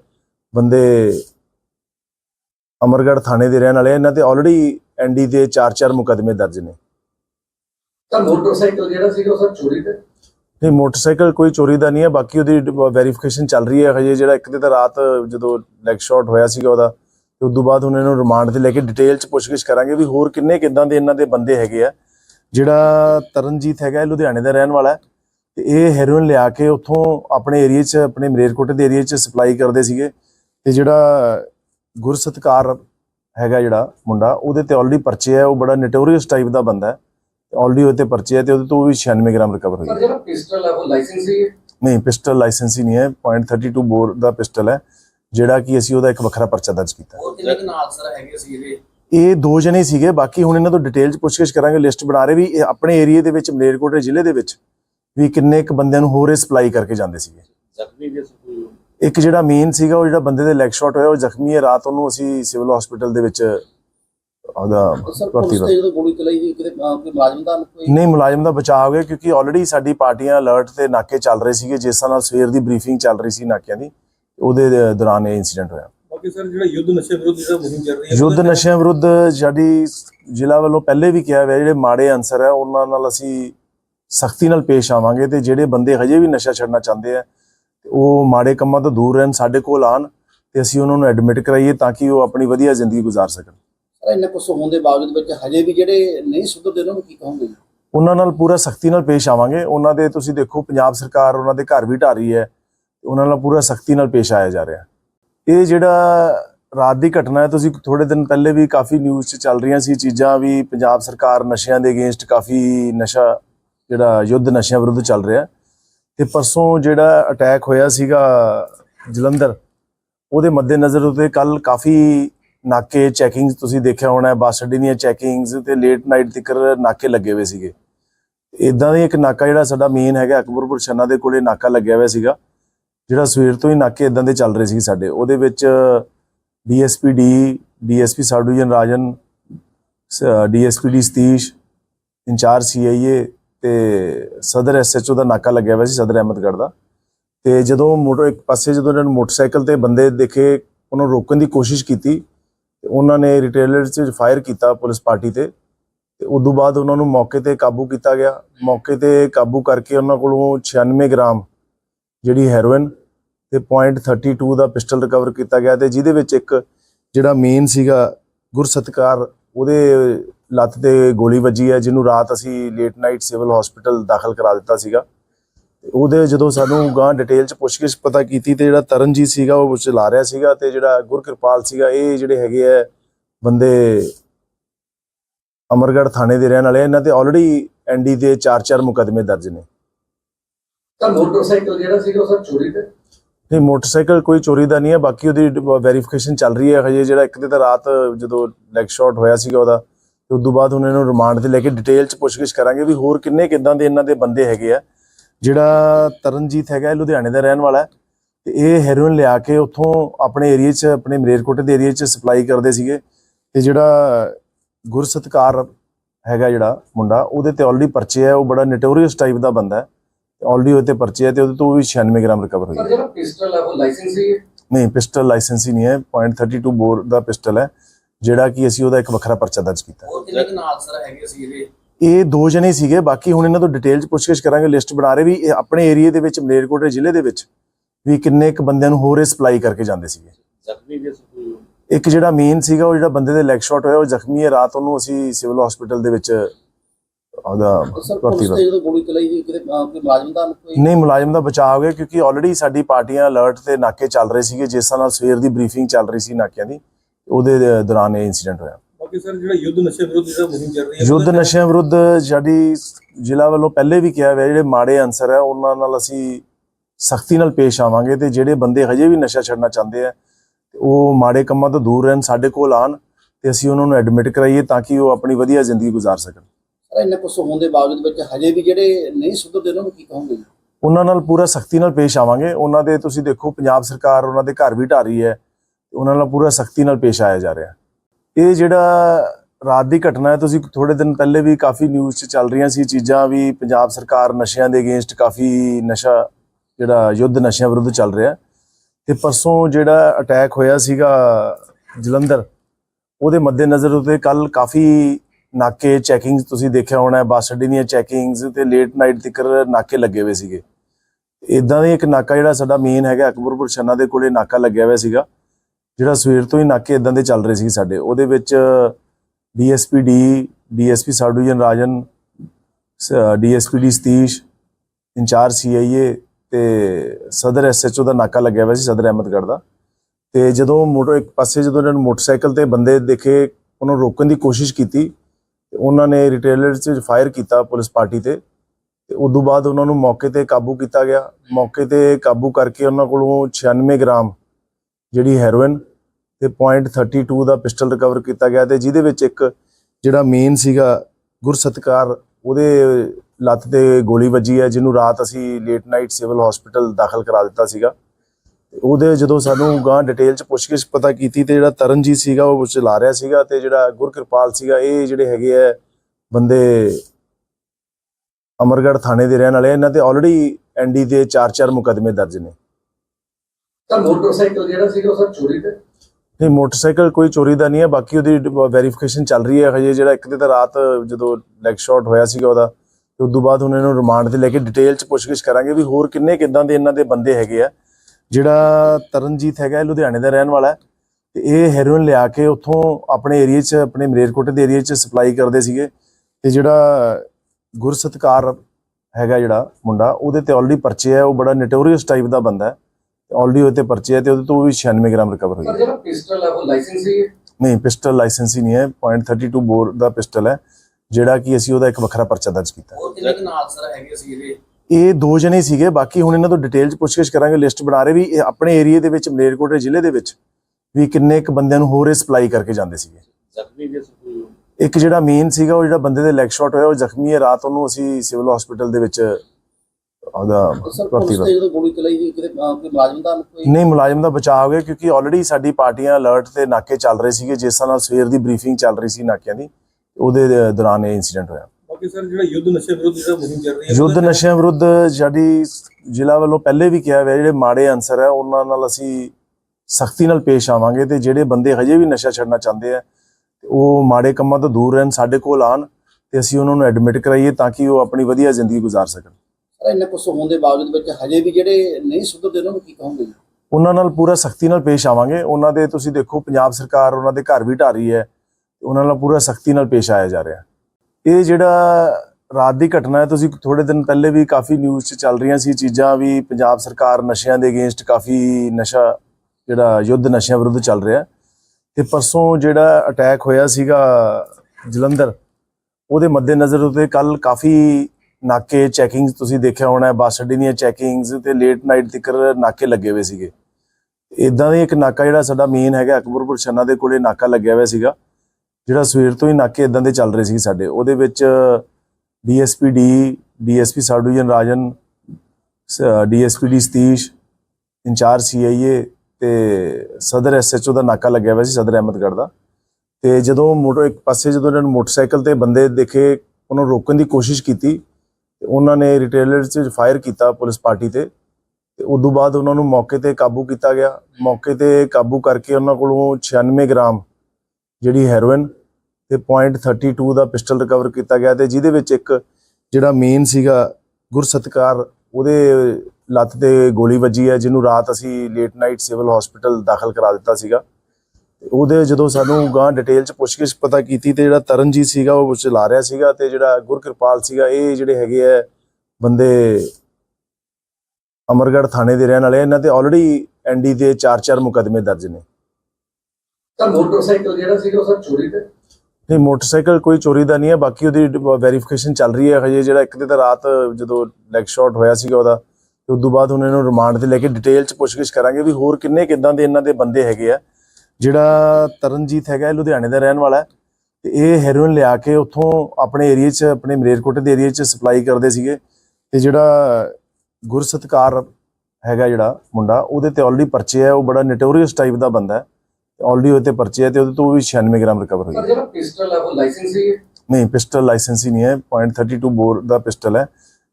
ਬੰਦੇ ਅਮਰਗੜ੍ਹ ਥਾਣੇ ਦੇ ਰਹਿਣ ਵਾਲੇ ਇਹਨਾਂ ਤੇ ਆਲਰੇਡੀ ਐਨਡੀ ਦੇ 4-4 ਮੁਕਦਮੇ ਦਰਜ ਨੇ। ਤਾਂ ਮੋਟਰਸਾਈਕਲ ਜਿਹੜਾ ਸੀਗਾ ਉਹ ਸਰ ਚੋਰੀ ਦਾ ਨਹੀਂ, ਮੋਟਰਸਾਈਕਲ ਕੋਈ ਚੋਰੀ ਦਾ ਨਹੀਂ ਹੈ, ਬਾਕੀ ਉਹਦੀ ਵੈਰੀਫਿਕੇਸ਼ਨ ਚੱਲ ਰਹੀ ਹੈ ਹਜੇ ਜਿਹੜਾ ਇੱਕ ਤੇ ਤਾਂ ਰਾਤ ਜਦੋਂ ਲੈਗ ਸ਼ਾਟ ਹੋਇਆ ਸੀਗਾ ਉਹਦਾ, ਤੇ ਤੋਂ ਬਾਅਦ ਹੁਣ ਇਹਨੂੰ ਰਿਮਾਂਡ ਤੇ ਲੈ ਕੇ ਡਿਟੇਲ ਚ ਪੁੱਛਗਿੱਛ ਕਰਾਂਗੇ ਵੀ ਹੋਰ ਕਿੰਨੇ ਕਿਦਾਂ ਦੇ ਇਹਨਾਂ ਦੇ ਬੰਦੇ ਹੈਗੇ ਆ, ਜਿਹੜਾ ਤਰਨਜੀਤ ਹੈਗਾ, ਇਹ ਲੁਧਿਆਣੇ ਦਾ ਰਹਿਣ ਵਾਲਾ ਹੈ, ਤੇ ਇਹ ਹੈਰੋਇਨ ਲਿਆ ਕੇ ਉੱਥੋਂ ਆਪਣੇ ਏਰੀਆ 'ਚ, ਆਪਣੇ ਮਰੇਰਕੋਟੇ ਦੇ ਏਰੀਆ 'ਚ ਸਪਲਾਈ ਕਰਦੇ ਸੀਗੇ, ਤੇ ਜਿਹੜਾ ਗੁਰਸਤਕਾਰ ਹੈਗਾ ਜਿਹੜਾ ਮੁੰਡਾ, ਉਹਦੇ ਤੇ ਆਲਰੇਡੀ ਪਰਚੇ ਹੈ ਉਹ ਬੜਾ ਨਟੋਰੀਅਸ ਟਾਈਪ ਦਾ ਬੰਦਾ ਹੈ ਆਲਰੇਡੀ ਉਹਦੇ ਤੇ ਪਰਚੇ ਹੈ ਤੇ ਉਹਦੇ ਤੋਂ ਵੀ 96 ਗ੍ਰਾਮ ਰਿਕਵਰ ਹੋਈ ਹੈ। ਸਰ ਜਿਹੜਾ ਪਿਸਟਲ ਹੈ ਉਹ ਲਾਇਸੈਂਸ ਹੀ ਹੈ? ਨਹੀਂ ਪਿਸਟਲ ਲਾਇਸੈਂਸ ਹੀ ਨਹੀਂ ਹੈ .32 ਬੋਰ ਦਾ ਪਿਸਟਲ ਹੈ ਜਿਹੜਾ ਕਿ ਅਸੀਂ ਉਹਦਾ ਇੱਕ ਵੱਖਰਾ ਪਰਚਾ ਦਰਜ ਕੀਤਾ ਹੈ। ਹੋਰ ਕਿੰਨੇ ਕੁ ਨਾਲ ਸਰ ਹੈਗੇ ਸੀ ਇਹਦੇ? ਇਹ ਦੋ ਜਣੇ ਸੀਗੇ ਬਾਕੀ ਹੁਣ ਇਹਨਾਂ ਤੋਂ ਡਿਟੇਲ ਚ ਪੁੱਛਗਿੱਛ ਕਰਾਂਗੇ ਲਿਸਟ ਬਣਾ ਰਹੇ ਵੀ ਇਹ ਆਪਣੇ ਏਰੀਆ ਦੇ ਵਿੱਚ ਮਲੇਰਕੋਟੇ ਜ਼ਿਲ੍ਹੇ ਦੇ ਵਿੱਚ ਵੀ ਕਿੰਨੇ ਇੱਕ ਬੰਦਿਆਂ ਨੂੰ ਹੋਰ ਇਹ ਸਪਲਾਈ ਕਰਕੇ ਜਾਂਦੇ ਸੀਗੇ। ਜ਼ਖਮੀ ਵੀ ਸੀ ਇੱਕ ਜਿਹੜਾ ਮੇਨ ਸੀਗਾ ਉਹ ਜਿਹੜਾ ਬੰਦੇ ਦੇ ਲੈਗ ਸ਼ਾਟ ਹੋਇਆ ਉਹ ਜ਼ਖਮੀ ਹੈ। ਰਾਤ ਉਹਨੂੰ ਅਸੀਂ ਸਿਵਲ ਹਸਪੀਟਲ ਦੇ ਵਿੱਚ ਉਹਦਾ ਭਰਤੀ ਪੁਲਿਸ ਕਰ ਤੇ ਜਦੋਂ ਗੋਲੀ ਚਲਾਈ ਗਈ ਕਿਤੇ ਅਹ, ਕੋਈ ਮੁਲਾਜ਼ਮ ਦਾ ਕੋਈ? ਨਹੀਂ ਮੁਲਾਜ਼ਮ ਦਾ ਬਚਾਅ ਹੋ ਗਿਆ ਕਿਉਂਕਿ ਆਲਰੇਡੀ ਸਾਡੀ ਪਾਰਟੀਆਂ ਅਲਰਟ ਤੇ ਨਾਕੇ ਚੱਲ ਰਹੇ ਸੀਗੇ ਜਿਸ ਨਾਲ ਸਵੇਰ ਦੀ ਬਰੀਫਿੰਗ ਚੱਲ ਰਹੀ ਸੀ ਨਾਕਿਆਂ ਦੀ ਉਹਦੇ ਦੌਰਾਨ ਇਹ ਇਨਸੀਡੈਂਟ ਹੋਇਆ। ਬਾਕੀ ਸਰ ਜਿਹੜਾ ਯੁੱਧ ਨਸ਼ੇ ਵਿਰੁੱਧ ਜਿਹੜਾ ਮੁਹਿੰਮ ਚੱਲ ਰਹੀ ਹੈ ਯੁੱਧ ਨਸ਼ਿਆਂ ਵਿਰੁੱਧ ਸਾਡੀ ਜ਼ਿਲ੍ਹਾ ਵੱਲੋਂ ਪਹਿਲੇ ਵੀ ਕਿਹਾ ਹੋਇਆ ਜਿਹੜੇ ਮਾੜੇ ਅਨਸਰ ਹੈ ਉਹਨਾਂ ਨਾਲ ਅਸੀਂ ਸਖਤੀ ਨਾਲ ਪੇਸ਼ ਆਵਾਂਗੇ ਤੇ ਜਿਹੜੇ ਬੰਦੇ ਹਜੇ ਵੀ ਨਸ਼ਾ ਛੱਡਣਾ ਚਾਹੁੰਦੇ ਆ ਤੇ ਉਹ ਮਾੜੇ ਕੰਮਾਂ ਤੋਂ ਦੂਰ ਰਹਿਣ ਸਾਡੇ ਕੋਲ ਆਣ ਤੇ ਅਸੀਂ ਉਹਨਾਂ ਨੂੰ ਐਡਮਿਟ ਕਰਾਈਏ ਤਾਂ ਕਿ ਉਹ ਆਪਣੀ ਵਧੀਆ ਜ਼ਿੰਦਗੀ ਗੁਜ਼ਾਰ ਸਕਣ। ਇੰਨਾ ਕੁਝ ਹੋਣ ਦੇ ਬਾਵਜੂਦ ਵਿੱਚ ਹਜੇ ਵੀ ਜਿਹੜੇ ਨਹੀਂ ਸੁਧਰਦੇ, ਉਹਨਾਂ ਨੂੰ ਕੀ ਕਹੋਗੇ? ਉਹਨਾਂ ਨਾਲ ਪੂਰਾ ਸਖਤੀ ਨਾਲ ਪੇਸ਼ ਆਵਾਂਗੇ। ਉਹਨਾਂ ਦੇ ਤੁਸੀਂ ਦੇਖੋ, ਪੰਜਾਬ ਸਰਕਾਰ ਉਹਨਾਂ ਦੇ ਘਰ ਵੀ ਢਾ ਰਹੀ ਹੈ। ਉਹਨਾਂ ਨਾਲ ਪੂਰਾ ਸਖਤੀ ਨਾਲ ਪੇਸ਼ ਆਇਆ ਜਾ ਰਿਹਾ। ਇਹ ਜਿਹੜਾ ਰਾਤ ਦੀ ਘਟਨਾ ਹੈ, ਤੁਸੀਂ ਥੋੜੇ ਦਿਨ ਪਹਿਲੇ ਵੀ ਕਾਫੀ ਨਿਊਜ਼ 'ਚ ਚੱਲ ਰਹੀਆਂ ਸੀ ਚੀਜ਼ਾਂ ਵੀ ਪੰਜਾਬ ਸਰਕਾਰ ਨਸ਼ਿਆਂ ਦੇ ਅਗੇਂਸਟ ਕਾਫੀ ਨਸ਼ਾ, ਜਿਹੜਾ ਯੁੱਧ ਨਸ਼ਿਆਂ ਵਿਰੁੱਧ ਚੱਲ ਰਿਹਾ। ਤੇ ਪਰਸੋਂ ਜਿਹੜਾ ਅਟੈਕ ਹੋਇਆ ਸੀਗਾ ਜਲੰਧਰ, ਉਹਦੇ ਮੱਦੇਨਜ਼ਰ ਉਤੇ ਕੱਲ ਕਾਫੀ ਨਾਕੇ ਚੈਕਿੰਗ ਤੁਸੀਂ ਦੇਖਿਆ ਹੋਣਾ ਬੱਸ ਅੱਡੇ ਦੀਆਂ ਚੈਕਿੰਗਸ ਤੇ ਲੇਟ ਨਾਈਟ ਤੱਕ ਨਾਕੇ ਲੱਗੇ ਹੋਏ ਸੀਗੇ। ਇਦਾਂ ਦੇ ਇੱਕ ਨਾਕਾ ਜਿਹੜਾ ਸਾਡਾ ਮੇਨ ਹੈਗਾ, ਅਕਬਰਪੁਰ ਛੰਨਾ ਦੇ ਕੋਲੇ ਨਾਕਾ ਲੱਗਿਆ ਹੋਇਆ ਸੀਗਾ, ਜਿਹੜਾ ਸਵੇਰ ਤੋਂ ਹੀ ਨਾਕੇ ਇਦਾਂ ਦੇ ਚੱਲ ਰਹੇ ਸੀ ਸਾਡੇ। ਉਹਦੇ ਵਿੱਚ DSP D DSP sub division Rajan DSP D Satish, incharge CIA ਤੇ ਸਦਰ ਐਸਐਚਓ ਦਾ ਨਾਕਾ ਲੱਗਿਆ ਹੋਇਆ ਸੀ ਸਦਰ ਅਹਿਮਦਗੜ੍ਹ ਦਾ। ਤੇ ਜਦੋਂ ਮੋਟਰ, ਇੱਕ ਪਾਸੇ ਜਦੋਂ ਇਹਨਾਂ ਨੂੰ ਮੋਟਰਸਾਈਕਲ ਤੇ ਬੰਦੇ ਦੇਖੇ, ਉਹਨੂੰ ਰੋਕਣ ਦੀ ਕੋਸ਼ਿਸ਼ ਕੀਤੀ ਤੇ ਉਹਨਾਂ ਨੇ ਰਿਟੇਲਰ 'ਚ ਫਾਇਰ ਕੀਤਾ ਪੁਲਿਸ ਪਾਰਟੀ ਤੇ ਤੇ ਉਦੋਂ ਬਾਅਦ ਉਹਨਾਂ ਨੂੰ ਮੌਕੇ ਤੇ ਕਾਬੂ ਕੀਤਾ ਗਿਆ। ਮੌਕੇ ਤੇ ਕਾਬੂ ਕਰਕੇ ਉਹਨਾਂ ਕੋਲੋਂ 96 ਗ੍ਰਾਮ ਜਿਹੜੀ ਹੈਰੋਇਨ ਤੇ .32 ਦਾ ਪਿਸਟਲ ਰਿਕਵਰ ਕੀਤਾ ਗਿਆ ਤੇ ਜਿਹਦੇ ਵਿੱਚ ਇੱਕ ਜਿਹੜਾ ਮੇਨ ਸੀਗਾ ਗੁਰਸਤਕਾਰ, ਉਹਦੇ ਲੱਤ ਤੇ ਗੋਲੀ ਵੱਜੀ ਹੈ, ਜਿਹਨੂੰ ਰਾਤ ਅਸੀਂ ਲੇਟ ਨਾਈਟ ਸਿਵਲ ਹਸਪੀਟਲ ਦਾਖਲ ਕਰਾ ਦਿੱਤਾ ਸੀਗਾ। ਉਹਦੇ ਜਦੋਂ ਸਾਨੂੰ ਗਾਂ ਡਿਟੇਲ ਚ ਪੁੱਛਗਿੱਛ ਪਤਾ ਕੀਤੀ ਤੇ ਜਿਹੜਾ ਤਰਨਜੀਤ ਸੀਗਾ ਉਹ ਚਲਾ ਰਿਹਾ ਸੀਗਾ ਤੇ ਜਿਹੜਾ ਗੁਰਕਿਰਪਾਲ ਸੀਗਾ ਇਹ ਜਿਹੜੇ ਹੈਗੇ ਆ ਬੰਦੇ ਅਮਰਗੜ੍ਹ ਥਾਣੇ ਦੇ ਰਹਿਣ ਵਾਲੇ। ਇਹਨਾਂ ਤੇ ਆਲਰੇਡੀ ਐਨਡੀ ਦੇ 4-4 ਮੁਕਦਮੇ ਦਰਜ ਨੇ ਤਾਂ ਮੋਟਰਸਾਈਕਲ ਜਿਹੜਾ ਸੀਗਾ ਉਹ ਸਰ ਚੋਰੀ ਦਾ ਨਹੀਂ ਮੋਟਰਸਾਈਕਲ ਕੋਈ ਚੋਰੀ ਦਾ ਨਹੀਂ ਹੈ ਬਾਕੀ ਉਹਦੀ ਵੈਰੀਫਿਕੇਸ਼ਨ ਚੱਲ ਰਹੀ ਹੈ ਹਜੇ ਜਿਹੜਾ ਇੱਕ ਤੇ ਤਾਂ ਰਾਤ ਜਦੋਂ ਲੈਗ ਸ਼ਾਟ ਹੋਇਆ ਸੀਗਾ ਉਹਦਾ ਤੇ ਉਦੋਂ ਬਾਅਦ ਹੁਣ ਇਹਨੂੰ ਰਿਮਾਂਡ ਤੇ ਲੈ ਕੇ ਡਿਟੇਲ ਚ ਪੁੱਛਗਿੱਛ ਕਰਾਂਗੇ ਵੀ ਹੋਰ ਕਿੰਨੇ ਕਿਦਾਂ ਦੇ ਇਹਨਾਂ ਦੇ ਬੰਦੇ ਹੈਗੇ ਆ ਜਿਹੜਾ ਤਰਨਜੀਤ ਹੈਗਾ ਇਹ ਲੁਧਿਆਣੇ ਦਾ ਰਹਿਣ ਵਾਲਾ ਹੈ ਤੇ ਇਹ ਹੈਰੋਇਨ ਲਿਆ ਕੇ ਉੱਥੋਂ ਆਪਣੇ ਏਰੀਆ 'ਚ ਆਪਣੇ ਮਰੇਰਕੋਟੇ ਦੇ ਏਰੀਆ 'ਚ ਸਪਲਾਈ ਕਰਦੇ ਸੀਗੇ ਤੇ ਜਿਹੜਾ ਗੁਰਸਤਕਾਰ ਹੈਗਾ ਜਿਹੜਾ ਮੁੰਡਾ ਉਹਦੇ ਤੇ ਆਲਰੇਡੀ ਪਰਚੇ ਹੈ ਉਹ ਬੜਾ ਨੋਟੋਰੀਅਸ ਟਾਈਪ ਦਾ ਬੰਦਾ ਹੈ ਆਲਰੇਡੀ ਉਹਦੇ ਤੇ ਪਰਚੇ ਹੈ ਤੇ ਉਹਦੇ ਤੋਂ ਵੀ 96 ਗ੍ਰਾਮ ਰਿਕਵਰ ਹੋਈ ਹੈ। ਜਿਹੜਾ ਪਿਸਟਲ ਹੈ ਉਹ ਲਾਇਸੈਂਸ ਹੀ ਹੈ? ਨਹੀਂ ਪਿਸਟਲ ਲਾਇਸੈਂਸ ਹੀ ਨਹੀਂ ਹੈ .32 ਬੋਰ ਦਾ ਪਿਸਟਲ ਹੈ ਜਿਹੜਾ ਕਿ ਅਸੀਂ ਉਹਦਾ ਇੱਕ ਵੱਖਰਾ ਪਰਚਾ ਦਰਜ ਕੀਤਾ ਹੈ। ਹੋਰ ਕਿੰਨੇ ਨਾਲ ਸਰ ਹੈਗੇ ਸੀ ਇਹਦੇ? ਇਹ ਦੋ ਜਣੇ ਸੀਗੇ ਬਾਕੀ ਹੁਣ ਇਹਨਾਂ ਤੋਂ ਡਿਟੇਲ ਚ ਪੁੱਛਗਿੱਛ ਕਰਾਂਗੇ ਲਿਸਟ ਬਣਾ ਰਹੇ ਵੀ ਆਪਣੇ ਏਰੀਆ ਦੇ ਵਿੱਚ ਮਲੇਰਕੋਟਲੇ ਜ਼ਿਲ੍ਹੇ ਦੇ ਵਿੱਚ ਵੀ ਕਿੰਨੇ ਕੁ ਬੰਦਿਆਂ ਨੂੰ ਹੋਰ ਇਹ ਸਪਲਾਈ ਕਰਕੇ ਜਾਂਦੇ ਸੀਗੇ। ਜ਼ਖਮੀ ਵੀ ਸੀ ਇੱਕ ਜਿਹੜਾ ਮੇਨ ਸੀਗਾ ਉਹ ਜਿਹੜਾ ਬੰਦੇ ਦੇ ਲੈਗ ਸ਼ਾਟ ਹੋਇਆ ਉਹ ਜ਼ਖਮੀ ਹੈ ਰਾਤ ਉਹਨੂੰ ਅਸੀਂ ਸਿਵਲ ਹਸਪੀਟਲ ਦੇ ਵਿੱਚ ਉਹਦਾ ਭਰਤੀ ਕੋਈ ਕੋਈ ਨਹੀਂ ਮੁਲਾਜ਼ਮ ਦਾ ਬਚਾਅ ਹੋ ਗਿਆ ਕਿਉਂਕਿ ਆਲਰੇਡੀ ਸਾਡੀ ਪਾਰਟੀਆਂ ਅਲਰਟ ਤੇ ਨਾਕੇ ਚੱਲ ਰਹੇ ਸੀਗੇ ਜਿਸ ਨਾਲ ਸਵੇਰ ਦੀ ਬਰੀਫਿੰਗ ਚੱਲ ਰਹੀ ਸੀ ਨਾਕਿਆਂ ਦੀ ਉਹਦੇ ਦੌਰਾਨ ਇਹ ਇਨਸੀਡੈਂਟ ਹੋਇਆ। ਬਾਕੀ ਸਰ ਜਿਹੜਾ ਯੁੱਧ ਨਸ਼ੇ ਵਿਰੁੱਧ ਜਿਹੜਾ ਮੁਹਿੰਮ ਚੱਲ ਰਹੀ ਹੈ ਯੁੱਧ ਨਸ਼ਿਆਂ ਵਿਰੁੱਧ ਸਾਡੀ ਜ਼ਿਲ੍ਹਾ ਵੱਲੋਂ ਪਹਿਲੇ ਵੀ ਕਿਹਾ ਹੋਇਆ ਜਿਹੜੇ ਮਾੜੇ ਅਨਸਰ ਹੈ ਉਹਨਾਂ ਨਾਲ ਅਸੀਂ ਸਖਤੀ ਨਾਲ ਪੇਸ਼ ਆਵਾਂਗੇ ਤੇ ਜਿਹੜੇ ਬੰਦੇ ਹਜੇ ਵੀ ਨਸ਼ਾ ਛੱਡਣਾ ਚਾਹੁੰਦੇ ਆ ਤੇ ਉਹ ਮਾੜੇ ਕੰਮਾਂ ਤੋਂ ਦੂਰ ਰਹਿਣ ਸਾਡੇ ਕੋਲ ਆਣ ਤੇ ਅਸੀਂ ਉਹਨਾਂ ਨੂੰ ਐਡਮਿਟ ਕਰਾਈਏ ਤਾਂ ਕਿ ਉਹ ਆਪਣੀ ਵਧੀਆ ਜ਼ਿੰਦਗੀ ਗੁਜ਼ਾਰ ਸਕਣ। ਸਰ ਇੰਨਾ ਕੁਝ ਹੋਣ ਦੇ ਬਾਵਜੂਦ ਵਿੱਚ ਹਜੇ ਵੀ ਜਿਹੜੇ ਨਹੀਂ ਸੁਧਰਦੇ ਉਹਨਾਂ ਨੂੰ ਕੀ ਕਹੋਗੇ? ਉਹਨਾਂ ਨਾਲ ਪੂਰਾ ਸਖਤੀ ਨਾਲ ਪੇਸ਼ ਆਵਾਂਗੇ। ਉਹਨਾਂ ਦੇ ਤੁਸੀਂ ਦੇਖੋ ਪੰਜਾਬ ਸਰਕਾਰ ਉਹਨਾਂ ਦੇ ਘਰ ਵੀ ਢਾ ਰਹੀ ਹੈ ਉਹਨਾਂ ਨਾਲ ਪੂਰਾ ਸਖਤੀ ਨਾਲ ਪੇਸ਼ ਆਇਆ ਜਾ ਰਿਹਾ। ਇਹ ਜਿਹੜਾ ਰਾਤ ਦੀ ਘਟਨਾ ਹੈ, ਤੁਸੀਂ ਥੋੜੇ ਦਿਨ ਪਹਿਲੇ ਵੀ ਕਾਫੀ ਨਿਊਜ਼ 'ਚ ਚੱਲ ਰਹੀਆਂ ਸੀ ਚੀਜ਼ਾਂ ਵੀ, ਪੰਜਾਬ ਸਰਕਾਰ ਨਸ਼ਿਆਂ ਦੇ ਅਗੇਂਸਟ ਕਾਫੀ ਨਸ਼ਾ ਜਿਹੜਾ ਯੁੱਧ ਨਸ਼ਿਆਂ ਵਿਰੁੱਧ ਚੱਲ ਰਿਹਾ ਤੇ ਪਰਸੋਂ ਜਿਹੜਾ ਅਟੈਕ ਹੋਇਆ ਸੀਗਾ ਜਲੰਧਰ, ਉਹਦੇ ਮੱਦੇਨਜ਼ਰ ਉਤੇ ਕੱਲ ਕਾਫੀ ਨਾਕੇ ਚੈਕਿੰਗਸ ਤੁਸੀਂ ਦੇਖਿਆ ਹੋਣਾ ਬੱਸ ਅੱਡੇ ਦੀਆਂ ਚੈਕਿੰਗਸ ਤੇ ਲੇਟ ਨਾਈਟ ਤੱਕ ਨਾਕੇ ਲੱਗੇ ਹੋਏ ਸੀਗੇ। ਇਦਾਂ ਦਾ ਹੀ ਇੱਕ ਨਾਕਾ ਜਿਹੜਾ ਸਾਡਾ ਮੇਨ ਹੈਗਾ, ਅਕਬਰਪੁਰ ਛੰਨਾ ਦੇ ਕੋਲੇ ਨਾਕਾ ਲੱਗਿਆ ਹੋਇਆ ਸੀਗਾ। ਜਿਹੜਾ ਸਵੇਰ ਤੋਂ ਹੀ ਨਾਕੇ ਇਦਾਂ ਦੇ ਚੱਲ ਰਹੇ ਸੀ ਸਾਡੇ, ਉਹਦੇ ਵਿੱਚ DSP D, DSP sub division Rajan DSP D Satish, incharge CIA ਤੇ ਸਦਰ ਐਸਐਚਓ ਦਾ ਨਾਕਾ ਲੱਗਿਆ ਹੋਇਆ ਸੀ ਸਦਰ ਅਹਿਮਦਗੜ੍ਹ ਦਾ। ਤੇ ਜਦੋਂ ਮੋਟਰ, ਇੱਕ ਪਾਸੇ ਜਦੋਂ ਇਹਨਾਂ ਨੂੰ ਮੋਟਰਸਾਈਕਲ ਤੇ ਬੰਦੇ ਦੇਖੇ, ਉਹਨਾਂ ਨੂੰ ਰੋਕਣ ਦੀ ਕੋਸ਼ਿਸ਼ ਕੀਤੀ, ਤੇ ਉਹਨਾਂ ਨੇ ਰਿਟੇਲਰ 'ਚ ਫਾਇਰ ਕੀਤਾ ਪੁਲਿਸ ਪਾਰਟੀ ਤੇ ਤੇ ਉਦੋਂ ਬਾਅਦ ਉਹਨਾਂ ਨੂੰ ਮੌਕੇ ਤੇ ਕਾਬੂ ਕੀਤਾ ਗਿਆ। ਮੌਕੇ ਤੇ ਕਾਬੂ ਕਰਕੇ ਉਹਨਾਂ ਕੋਲੋਂ 96 ਗ੍ਰਾਮ ਜਿਹੜੀ ਹੈਰੋਇਨ ਤੇ .32 ਦਾ ਪਿਸਟਲ ਰਿਕਵਰ ਕੀਤਾ ਗਿਆ ਤੇ ਜਿਹਦੇ ਵਿੱਚ ਇੱਕ ਜਿਹੜਾ ਮੇਨ ਸੀਗਾ ਗੁਰਸਤਕਾਰ, ਉਹਦੇ ਲੱਤ ਤੇ ਗੋਲੀ ਵੱਜੀ ਹੈ, ਜਿਹਨੂੰ ਰਾਤ ਅਸੀਂ ਲੇਟ ਨਾਈਟ ਸਿਵਲ ਹਸਪੀਟਲ ਦਾਖਲ ਕਰਾ ਦਿੱਤਾ ਸੀਗਾ। ਤੇ ਉਹਦੇ ਜਦੋਂ ਸਾਨੂੰ ਗਾਂ ਡਿਟੇਲ ਚ ਪੁੱਛਗਿੱਛ ਪਤਾ ਕੀਤੀ ਤੇ ਜਿਹੜਾ ਤਰਨਜੀਤ ਸੀਗਾ, ਉਹ ਚਲਾ ਰਿਹਾ ਸੀਗਾ ਤੇ ਜਿਹੜਾ ਗੁਰਕਿਰਪਾਲ ਸੀਗਾ, ਇਹ ਜਿਹੜੇ ਹੈਗੇ ਆ ਬੰਦੇ ਅਮਰਗੜ੍ਹ ਥਾਣੇ ਦੇ ਰਹਿਣ ਵਾਲੇ ਇਹਨਾਂ ਤੇ ਆਲਰੇਡੀ ਐਨਡੀ ਦੇ 4-4 ਮੁਕਦਮੇ ਦਰਜ ਨੇ। ਸਰ ਮੋਟਰਸਾਈਕਲ ਜਿਹੜਾ ਸੀਗਾ ਉਹ ਸਰ ਚੋਰੀ ਤੇ? ਨਹੀਂ, ਮੋਟਰਸਾਈਕਲ ਕੋਈ ਚੋਰੀ ਦਾ ਨਹੀਂ ਹੈ, ਬਾਕੀ ਉਹਦੀ ਵੈਰੀਫਿਕੇਸ਼ਨ ਚੱਲ ਰਹੀ ਹੈ ਹਜੇ, ਜਿਹੜਾ ਇੱਕ ਤੇ ਤਾਂ ਰਾਤ ਜਦੋਂ ਲੈਗ ਸ਼ਾਟ ਹੋਇਆ ਸੀਗਾ ਉਹਦਾ, ਤੇ ਉਸ ਤੋਂ ਬਾਅਦ ਹੁਣ ਇਹਨੂੰ ਰਿਮਾਂਡ ਤੇ ਲੈ ਕੇ ਡਿਟੇਲ ਚ ਪੁੱਛਗਿੱਛ ਕਰਾਂਗੇ ਵੀ ਹੋਰ ਕਿੰਨੇ ਕਿਦਾਂ ਦੇ ਇਹਨਾਂ ਦੇ ਬੰਦੇ ਹੈਗੇ ਆ। ਜਿਹੜਾ ਤਰਨਜੀਤ ਹੈਗਾ, ਇਹ ਲੁਧਿਆਣੇ ਦਾ ਰਹਿਣ ਵਾਲਾ ਹੈ, ਤੇ ਇਹ ਹੈਰੋਇਨ ਲਿਆ ਕੇ ਉੱਥੋਂ ਆਪਣੇ ਏਰੀਆ 'ਚ, ਆਪਣੇ ਮਰੇਰਕੋਟੇ ਦੇ ਏਰੀਆ 'ਚ ਸਪਲਾਈ ਕਰਦੇ ਸੀਗੇ, ਤੇ ਜਿਹੜਾ ਗੁਰਸਤਕਾਰ ਹੈਗਾ ਜਿਹੜਾ ਮੁੰਡਾ, ਉਹਦੇ ਤੇ ਆਲਰੇਡੀ ਪਰਚੇ ਹੈ ਉਹ ਬੜਾ ਨਟੋਰੀਅਸ ਟਾਈਪ ਦਾ ਬੰਦਾ ਹੈ। ਆਲਰੇਡੀ ਉਹਦੇ ਤੇ ਪਰਚੇ ਹੈ ਤੇ ਉਹਦੇ ਤੋਂ ਵੀ 96 ਗ੍ਰਾਮ ਰਿਕਵਰ ਹੋਈ ਹੈ। ਜਿਹੜਾ ਪਿਸਟਲ ਹੈ ਉਹ ਲਾਇਸੈਂਸ ਹੀ? ਨਹੀਂ ਪਿਸਟਲ ਲਾਇਸੈਂਸ ਹੀ ਨਹੀਂ ਹੈ .32 ਬੋਰ ਦਾ ਪਿਸਟਲ ਹੈ ਜਿਹੜਾ ਕਿ ਅਸੀਂ ਉਹਦਾ ਇੱਕ ਵੱਖਰਾ ਪਰਚਾ ਦਰਜ ਕੀਤਾ। ਹੋਰ ਕਿੰਨੇ ਕੁ ਨਾਲ ਸਰ ਹੈਗੇ ਸੀ ਇਹਦੇ? ਇਹ ਦੋ ਜਣੇ ਸੀਗੇ ਬਾਕੀ ਹੁਣ ਇਹਨਾਂ ਤੋਂ ਡਿਟੇਲ ਚ ਪੁੱਛਗਿੱਛ ਕਰਾਂਗੇ ਲਿਸਟ ਬਣਾ ਰਹੇ ਵੀ ਆਪਣੇ ਏਰੀਆ ਦੇ ਵਿੱਚ ਮਲੇਰਕੋਟਲੇ ਜ਼ਿਲ੍ਹੇ ਦੇ ਵਿੱਚ ਵੀ ਕਿੰਨੇ ਕੁ ਬੰਦਿਆਂ ਨੂੰ ਹੋਰ ਇਹ ਸਪਲਾਈ ਕਰਕੇ ਜਾਂਦੇ ਸੀਗੇ। ਜ਼ਖਮੀ ਵੀ ਸੀ ਇੱਕ ਜਿਹੜਾ ਮੇਨ ਸੀਗਾ ਉਹ ਜਿਹੜਾ ਬੰਦੇ ਦੇ ਲੈਗ ਸ਼ਾਟ ਹੋਇਆ ਉਹ ਜ਼ਖਮੀ ਹੈ। ਰਾਤ ਉਹਨੂੰ ਅਸੀਂ ਸਿਵਲ ਹਸਪੀਟਲ ਦੇ ਵਿੱਚ ਉਹਦਾ ਸਰ ਭਰਤੀ ਪੁਲਿਸ ਕਰ ਨੇ ਜਦੋਂ ਗੋਲੀ ਚਲਾਈ ਜੀ ਕਿਤੇ ਅਹ, ਕੋਈ ਮੁਲਾਜ਼ਮ ਦਾ ਕੋਈ ਨਹੀਂ ਮੁਲਾਜ਼ਮ ਦਾ ਬਚਾਅ ਹੋ ਗਿਆ ਕਿਉਂਕਿ ਆਲਰੇਡੀ ਸਾਡੀ ਪਾਰਟੀਆਂ ਅਲਰਟ ਤੇ ਨਾਕੇ ਚੱਲ ਰਹੇ ਸੀਗੇ ਜਿਸ ਨਾਲ ਸਵੇਰ ਦੀ ਬਰੀਫਿੰਗ ਚੱਲ ਰਹੀ ਸੀ ਨਾਕਿਆਂ ਦੀ ਉਹਦੇ ਦੌਰਾਨ ਇਹ ਇਨਸੀਡੈਂਟ ਹੋਇਆ। ਬਾਕੀ ਸਰ ਜਿਹੜਾ ਯੁੱਧ ਨਸ਼ੇ ਵਿਰੁੱਧ ਜਿਹੜਾ ਮੁਹਿੰਮ ਚੱਲ ਰਹੀ ਹੈ ਯੁੱਧ ਨਸ਼ਿਆਂ ਵਿਰੁੱਧ ਸਾਡੀ ਜ਼ਿਲ੍ਹਾ ਵੱਲੋਂ ਪਹਿਲੇ ਵੀ ਕਿਹਾ ਹੋਇਆ ਜਿਹੜੇ ਮਾੜੇ ਅਨਸਰ ਹੈ ਉਹਨਾਂ ਨਾਲ ਅਸੀਂ ਸਖਤੀ ਨਾਲ ਪੇਸ਼ ਆਵਾਂਗੇ ਤੇ ਜਿਹੜੇ ਬੰਦੇ ਹਜੇ ਵੀ ਨਸ਼ਾ ਛੱਡਣਾ ਚਾਹੁੰਦੇ ਆ ਉਹ ਮਾੜੇ ਕੰਮਾਂ ਤੋਂ ਦੂਰ ਰਹਿਣ ਸਾਡੇ ਕੋਲ ਆਣ ਤੇ ਅਸੀਂ ਉਹਨਾਂ ਨੂੰ ਐਡਮਿਟ ਕਰਾਈਏ ਤਾਂ ਕਿ ਉਹ ਆਪਣੀ ਵਧੀਆ ਜ਼ਿੰਦਗੀ ਗੁਜ਼ਾਰ ਸਕਣ। ਇੰਨਾ ਕੁਝ ਹੋਣ ਦੇ ਬਾਵਜੂਦ ਵਿੱਚ ਹਜੇ ਵੀ ਜਿਹੜੇ ਨਹੀਂ ਸੁਧਰਦੇ, ਉਹਨਾਂ ਨੂੰ ਕੀ ਕਹੋਗੇ ਉਹਨਾਂ ਨਾਲ ਪੂਰਾ ਸਖਤੀ ਨਾਲ ਪੇਸ਼ ਆਵਾਂਗੇ। ਉਹਨਾਂ ਦੇ ਤੁਸੀਂ ਦੇਖੋ, ਪੰਜਾਬ ਸਰਕਾਰ ਉਹਨਾਂ ਦੇ ਘਰ ਵੀ ਢਾ ਰਹੀ ਹੈ ਉਹਨਾਂ ਨਾਲ ਪੂਰਾ ਸਖਤੀ ਨਾਲ ਪੇਸ਼ ਆਇਆ ਜਾ ਰਿਹਾ। ਇਹ ਜਿਹੜਾ ਰਾਤ ਦੀ ਘਟਨਾ ਹੈ, ਤੁਸੀਂ ਥੋੜੇ ਦਿਨ ਪਹਿਲੇ ਵੀ ਕਾਫੀ ਨਿਊਜ਼ 'ਚ ਚੱਲ ਰਹੀਆਂ ਸੀ ਚੀਜ਼ਾਂ ਵੀ ਪੰਜਾਬ ਸਰਕਾਰ ਨਸ਼ਿਆਂ ਦੇ ਅਗੇਂਸਟ ਕਾਫੀ ਨਸ਼ਾ, ਜਿਹੜਾ ਯੁੱਧ ਨਸ਼ਿਆਂ ਵਿਰੁੱਧ ਚੱਲ ਰਿਹਾ। ਤੇ ਪਰਸੋਂ ਜਿਹੜਾ ਅਟੈਕ ਹੋਇਆ ਸੀਗਾ ਜਲੰਧਰ, ਉਹਦੇ ਮੱਦੇਨਜ਼ਰ ਉਤੇ ਕੱਲ ਕਾਫੀ ਨਾਕੇ ਚੈਕਿੰਗਸ ਤੁਸੀਂ ਦੇਖਿਆ ਹੋਣਾ, ਬੱਸ ਅੱਡੇ ਦੀਆਂ ਚੈਕਿੰਗਸ ਤੇ ਲੇਟ ਨਾਈਟ ਤੱਕ ਨਾਕੇ ਲੱਗੇ ਹੋਏ ਸੀਗੇ। ਇਦਾਂ ਦਾ ਇੱਕ ਨਾਕਾ ਜਿਹੜਾ ਸਾਡਾ ਮੇਨ ਹੈਗਾ, ਅਕਬਰਪੁਰ ਛੰਨਾ ਦੇ ਕੋਲੇ ਨਾਕਾ ਲੱਗਿਆ ਹੋਇਆ ਸੀਗਾ, ਜਿਹੜਾ ਸਵੇਰ ਤੋਂ ਹੀ ਨਾਕੇ ਇਦਾਂ ਦੇ ਚੱਲ ਰਹੇ ਸੀ ਸਾਡੇ। ਉਹਦੇ ਵਿੱਚ DSP D DSP sub division Rajan DSP D Satish, incharge CIA ਤੇ ਸਦਰ ਐਸਐਚਓ ਦਾ ਨਾਕਾ ਲੱਗਿਆ ਹੋਇਆ ਸੀ ਸਦਰ ਅਹਿਮਦਗੜ੍ਹ ਦਾ। ਤੇ ਜਦੋਂ ਮੋਟਰ, ਇੱਕ ਪਾਸੇ ਜਦੋਂ ਇਹਨਾਂ ਨੂੰ ਮੋਟਰਸਾਈਕਲ ਤੇ ਬੰਦੇ ਦੇਖੇ, ਉਹਨੂੰ ਰੋਕਣ ਦੀ ਕੋਸ਼ਿਸ਼ ਕੀਤੀ ਉਹਨਾਂ ਨੇ ਰਿਟੇਲਰ 'ਚ ਫਾਇਰ ਕੀਤਾ ਪੁਲਿਸ ਪਾਰਟੀ ਤੇ ਤੇ ਉਦੋਂ ਬਾਅਦ ਉਹਨਾਂ ਨੂੰ ਮੌਕੇ ਤੇ ਕਾਬੂ ਕੀਤਾ ਗਿਆ। ਮੌਕੇ ਤੇ ਕਾਬੂ ਕਰਕੇ ਉਹਨਾਂ ਕੋਲੋਂ 96 ਗ੍ਰਾਮ ਜਿਹੜੀ ਹੈਰੋਇਨ ਤੇ .32 ਦਾ ਪਿਸਟਲ ਰਿਕਵਰ ਕੀਤਾ ਗਿਆ ਤੇ ਜਿਹਦੇ ਵਿੱਚ ਇੱਕ ਜਿਹੜਾ ਮੇਨ ਸੀਗਾ ਗੁਰਸਤਕਾਰ, ਉਹਦੇ ਲੱਤ ਤੇ ਗੋਲੀ ਵੱਜੀ ਹੈ, ਜਿਹਨੂੰ ਰਾਤ ਅਸੀਂ ਲੇਟ ਨਾਈਟ ਸਿਵਲ ਹਸਪੀਟਲ ਦਾਖਲ ਕਰਾ ਦਿੱਤਾ ਸੀਗਾ। ਉਹਦੇ ਜਦੋਂ ਸਾਨੂੰ ਗਾਂ ਡਿਟੇਲ ਚ ਪੁੱਛਗਿੱਛ ਪਤਾ ਕੀਤੀ ਤੇ ਜਿਹੜਾ ਤਰਨਜੀਤ ਸੀਗਾ ਉਹ ਚਲਾ ਰਿਹਾ ਸੀਗਾ ਤੇ ਜਿਹੜਾ ਗੁਰਕਿਰਪਾਲ ਸੀਗਾ ਇਹ ਜਿਹੜੇ ਹੈਗੇ ਆ ਬੰਦੇ ਅਮਰਗੜ੍ਹ ਥਾਣੇ ਦੇ ਰਹਿਣ ਵਾਲੇ। ਇਹਨਾਂ ਤੇ ਆਲਰੇਡੀ ਐਨਡੀ ਦੇ 4-4 ਮੁਕਦਮੇ ਦਰਜ ਨੇ ਤਾਂ ਮੋਟਰਸਾਈਕਲ ਜਿਹੜਾ ਸੀਗਾ ਉਹ ਸਰ ਚੋਰੀ ਤੇ ਨਹੀਂ ਮੋਟਰਸਾਈਕਲ ਕੋਈ ਚੋਰੀ ਦਾ ਨਹੀਂ ਹੈ ਬਾਕੀ ਉਹਦੀ ਵੈਰੀਫਿਕੇਸ਼ਨ ਚੱਲ ਰਹੀ ਹੈ ਹਜੇ ਜਿਹੜਾ ਇੱਕ ਤੇ ਤਾਂ ਰਾਤ ਜਦੋਂ ਲੈਗ ਸ਼ਾਟ ਹੋਇਆ ਸੀਗਾ ਉਹਦਾ ਤੇ ਉਸ ਤੋਂ ਬਾਅਦ ਹੁਣ ਇਹਨੂੰ ਰਿਮਾਂਡ ਤੇ ਲੈ ਕੇ ਡਿਟੇਲ ਚ ਪੁੱਛਗਿੱਛ ਕਰਾਂਗੇ ਵੀ ਹੋਰ ਕਿੰਨੇ ਕਿਦਾਂ ਦੇ ਇਹਨਾਂ ਦੇ ਬੰਦੇ ਹੈਗੇ ਆ ਜਿਹੜਾ ਤਰਨਜੀਤ ਹੈਗਾ ਇਹ ਲੁਧਿਆਣੇ ਦਾ ਰਹਿਣ ਵਾਲਾ ਹੈ ਤੇ ਇਹ ਹੈਰੋਇਨ ਲਿਆ ਕੇ ਉੱਥੋਂ ਆਪਣੇ ਏਰੀਆ 'ਚ ਆਪਣੇ ਮਲੇਰਕੋਟੇ ਦੇ ਏਰੀਆ 'ਚ ਸਪਲਾਈ ਕਰਦੇ ਸੀਗੇ ਤੇ ਜਿਹੜਾ ਗੁਰਸਤਕਾਰ ਹੈਗਾ ਜਿਹੜਾ ਮੁੰਡਾ ਉਹਦੇ ਤੇ ਆਲਰੇਡੀ ਪਰਚੇ ਹੈ ਉਹ ਬੜਾ ਨੋਟੋਰੀਅਸ ਟਾਈਪ ਦਾ ਬੰਦਾ ਹੈ ਆਲਰੇਡੀ ਉਹਦੇ ਤੇ ਪਰਚੇ ਹੈ ਤੇ ਉਹਦੇ ਤੋਂ ਵੀ 96 ਗ੍ਰਾਮ ਰਿਕਵਰ ਹੋਈ ਹੈ। ਜਿਹੜਾ ਪਿਸਟਲ ਹੈ ਉਹ ਲਾਇਸੈਂਸ ਸੀ ਨਹੀਂ ਪਿਸਟਲ ਲਾਇਸੈਂਸ ਹੀ ਨਹੀਂ ਹੈ .32 ਬੋਰ ਦਾ ਪਿਸਟਲ ਹੈ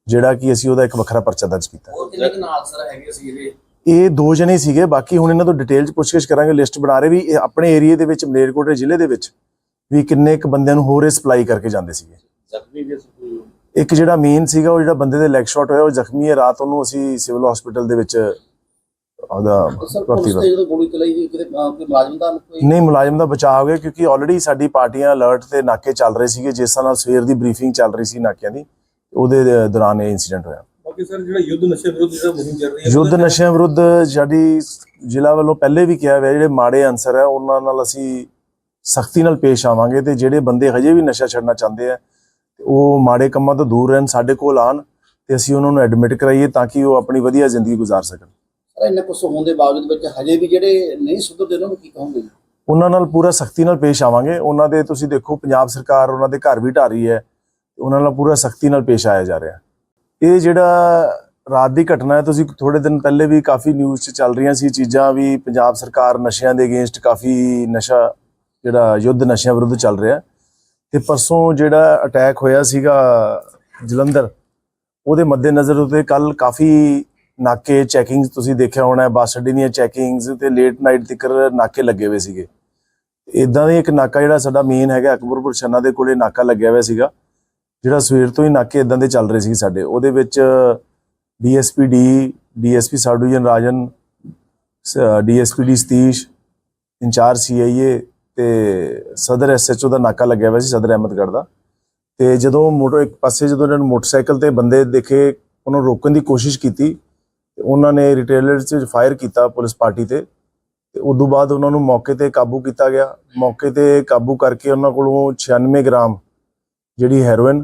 ਜਿਹੜਾ ਕਿ ਅਸੀਂ ਉਹਦਾ ਇੱਕ ਵੱਖਰਾ ਪਰਚਾ ਦਰਜ ਕੀਤਾ ਹੋਰ ਕਿੰਨੇ ਨਾਲ ਸਰ ਹੈਗੇ ਸੀ ਇਹਦੇ? ਇਹ ਦੋ ਜਣੇ ਸੀਗੇ ਬਾਕੀ ਹੁਣ ਇਹਨਾਂ ਤੋਂ ਡਿਟੇਲ ਚ ਪੁੱਛਗਿੱਛ ਕਰਾਂਗੇ ਲਿਸਟ ਬਣਾ ਰਹੇ ਵੀ ਆਪਣੇ ਏਰੀਆ ਦੇ ਵਿੱਚ ਮਲੇਰਕੋਟੇ ਜ਼ਿਲ੍ਹੇ ਦੇ ਵਿੱਚ ਵੀ ਕਿੰਨੇ ਕੁ ਬੰਦਿਆਂ ਨੂੰ ਹੋਰ ਇਹ ਸਪਲਾਈ ਕਰਕੇ ਜਾਂਦੇ ਸੀਗੇ। ਜ਼ਖਮੀ ਵੀ ਸੀ ਇੱਕ ਜਿਹੜਾ ਮੇਨ ਸੀਗਾ ਉਹ ਜਿਹੜਾ ਬੰਦੇ ਦੇ ਲੈਗ ਸ਼ਾਟ ਹੋਇਆ ਉਹ ਜ਼ਖਮੀ ਹੈ ਰਾਤ ਉਹਨੂੰ ਅਸੀਂ ਸਿਵਲ ਹਸਪੀਟਲ ਦੇ ਵਿੱਚ ਉਹਦਾ ਭਰਤੀ ਕਰ ਕੋਈ ਕੋਈ? ਨਹੀਂ ਮੁਲਾਜ਼ਮ ਦਾ ਬਚਾਅ ਹੋ ਗਿਆ ਕਿਉਂਕਿ ਆਲਰੇਡੀ ਸਾਡੀ ਪਾਰਟੀਆਂ ਅਲਰਟ ਤੇ ਨਾਕੇ ਚੱਲ ਰਹੇ ਸੀਗੇ ਜਿਸ ਤਰ੍ਹਾਂ ਸਵੇਰ ਦੀ ਬਰੀਫਿੰਗ ਚੱਲ ਰਹੀ ਸੀ ਨਾਕਿਆਂ ਦੀ ਉਹਦੇ ਦੌਰਾਨ ਇਹ ਇਨਸੀਡੈਂਟ ਹੋਇਆ। ਬਾਕੀ ਸਰ ਜਿਹੜਾ ਯੁੱਧ ਨਸ਼ੇ ਵਿਰੁੱਧ ਜਿਹੜਾ ਮੁਹਿੰਮ ਚੱਲ ਰਹੀ ਹੈ ਯੁੱਧ ਨਸ਼ਿਆਂ ਵਿਰੁੱਧ ਸਾਡੀ ਜ਼ਿਲ੍ਹਾ ਵੱਲੋਂ ਪਹਿਲੇ ਵੀ ਕਿਹਾ ਹੋਇਆ ਜਿਹੜੇ ਮਾੜੇ ਅਨਸਰ ਹੈ ਉਹਨਾਂ ਨਾਲ ਅਸੀਂ ਸਖਤੀ ਨਾਲ ਪੇਸ਼ ਆਵਾਂਗੇ ਤੇ ਜਿਹੜੇ ਬੰਦੇ ਹਜੇ ਵੀ ਨਸ਼ਾ ਛੱਡਣਾ ਚਾਹੁੰਦੇ ਆ ਉਹ ਮਾੜੇ ਕੰਮਾਂ ਤੋਂ ਦੂਰ ਰਹਿਣ ਸਾਡੇ ਕੋਲ ਆਣ ਤੇ ਅਸੀਂ ਉਹਨਾਂ ਨੂੰ ਐਡਮਿਟ ਕਰਾਈਏ ਤਾਂ ਕਿ ਉਹ ਆਪਣੀ ਵਧੀਆ ਜ਼ਿੰਦਗੀ ਗੁਜ਼ਾਰ ਸਕਣ। ਸਰ ਇੰਨਾ ਕੁਝ ਹੋਣ ਦੇ ਬਾਵਜੂਦ ਵਿੱਚ ਹਜੇ ਵੀ ਜਿਹੜੇ ਨਹੀਂ ਸੁਧਰਦੇ ਉਹਨਾਂ ਨੂੰ ਕੀ ਕਹੋਗੇ? ਉਹਨਾਂ ਨਾਲ ਪੂਰਾ ਸਖਤੀ ਨਾਲ ਪੇਸ਼ ਆਵਾਂਗੇ। ਉਹਨਾਂ ਦੇ ਤੁਸੀਂ ਦੇਖੋ ਪੰਜਾਬ ਸਰਕਾਰ ਉਹਨਾਂ ਦੇ ਘਰ ਵੀ ਢਾ ਰਹੀ ਹੈ ਉਹਨਾਂ ਨਾਲ ਪੂਰਾ ਸਖਤੀ ਨਾਲ ਪੇਸ਼ ਆਇਆ ਜਾ ਰਿਹਾ। ਇਹ ਜਿਹੜਾ ਰਾਤ ਦੀ ਘਟਨਾ ਹੈ, ਤੁਸੀਂ ਥੋੜੇ ਦਿਨ ਪਹਿਲੇ ਵੀ ਕਾਫੀ ਨਿਊਜ਼ 'ਚ ਚੱਲ ਰਹੀਆਂ ਸੀ ਚੀਜ਼ਾਂ ਵੀ, ਪੰਜਾਬ ਸਰਕਾਰ ਨਸ਼ਿਆਂ ਦੇ ਅਗੇਂਸਟ ਕਾਫੀ ਨਸ਼ਾ ਜਿਹੜਾ ਯੁੱਧ ਨਸ਼ਿਆਂ ਵਿਰੁੱਧ ਚੱਲ ਰਿਹਾ। ਤੇ ਪਰਸੋਂ ਜਿਹੜਾ ਅਟੈਕ ਹੋਇਆ ਸੀਗਾ ਜਲੰਧਰ, ਉਹਦੇ ਮੱਦੇਨਜ਼ਰ ਉਤੇ ਕੱਲ ਕਾਫੀ ਨਾਕੇ ਚੈਕਿੰਗਸ ਤੁਸੀਂ ਦੇਖਿਆ ਹੋਣਾ, ਬੱਸ ਅੱਡੇ ਦੀਆਂ ਚੈਕਿੰਗਸ ਤੇ ਲੇਟ ਨਾਈਟ ਤੱਕ ਨਾਕੇ ਲੱਗੇ ਹੋਏ ਸੀਗੇ। ਇਦਾਂ ਦੇ ਇੱਕ ਨਾਕਾ ਜਿਹੜਾ ਸਾਡਾ ਮੇਨ ਹੈਗਾ, ਅਕਬਰਪੁਰ ਛੰਨਾ ਦੇ ਕੋਲੇ ਨਾਕਾ ਲੱਗਿਆ ਹੋਇਆ ਸੀਗਾ। ਜਿਹੜਾ ਸਵੇਰ ਤੋਂ ਹੀ ਨਾਕੇ ਇਦਾਂ ਦੇ ਚੱਲ ਰਹੇ ਸੀ ਸਾਡੇ, ਉਹਦੇ ਵਿੱਚ DSP D, DSP ਸਾਡੂਜਨ Rajan DSP D Satish, incharge CIA ਤੇ ਸਦਰ ਐਸਐਚਓ ਦਾ ਨਾਕਾ ਲੱਗਿਆ ਹੋਇਆ ਸੀ ਸਦਰ ਅਹਿਮਦਗੜ੍ਹ ਦਾ। ਤੇ ਜਦੋਂ ਮੋਟਰ, ਇੱਕ ਪਾਸੇ ਜਦੋਂ ਇਹਨਾਂ ਨੂੰ ਮੋਟਰਸਾਈਕਲ ਤੇ ਬੰਦੇ ਦੇਖੇ, ਉਹਨਾਂ ਨੂੰ ਰੋਕਣ ਦੀ ਕੋਸ਼ਿਸ਼ ਕੀਤੀ, ਤੇ ਉਹਨਾਂ ਨੇ ਰਿਟੇਲਰ 'ਚ ਫਾਇਰ ਕੀਤਾ ਪੁਲਿਸ ਪਾਰਟੀ ਤੇ ਤੇ ਉਦੋਂ ਬਾਅਦ ਉਹਨਾਂ ਨੂੰ ਮੌਕੇ ਤੇ ਕਾਬੂ ਕੀਤਾ ਗਿਆ। ਮੌਕੇ ਤੇ ਕਾਬੂ ਕਰਕੇ ਉਹਨਾਂ ਕੋਲੋਂ 96 ਗ੍ਰਾਮ ਜਿਹੜੀ ਹੈਰੋਇਨ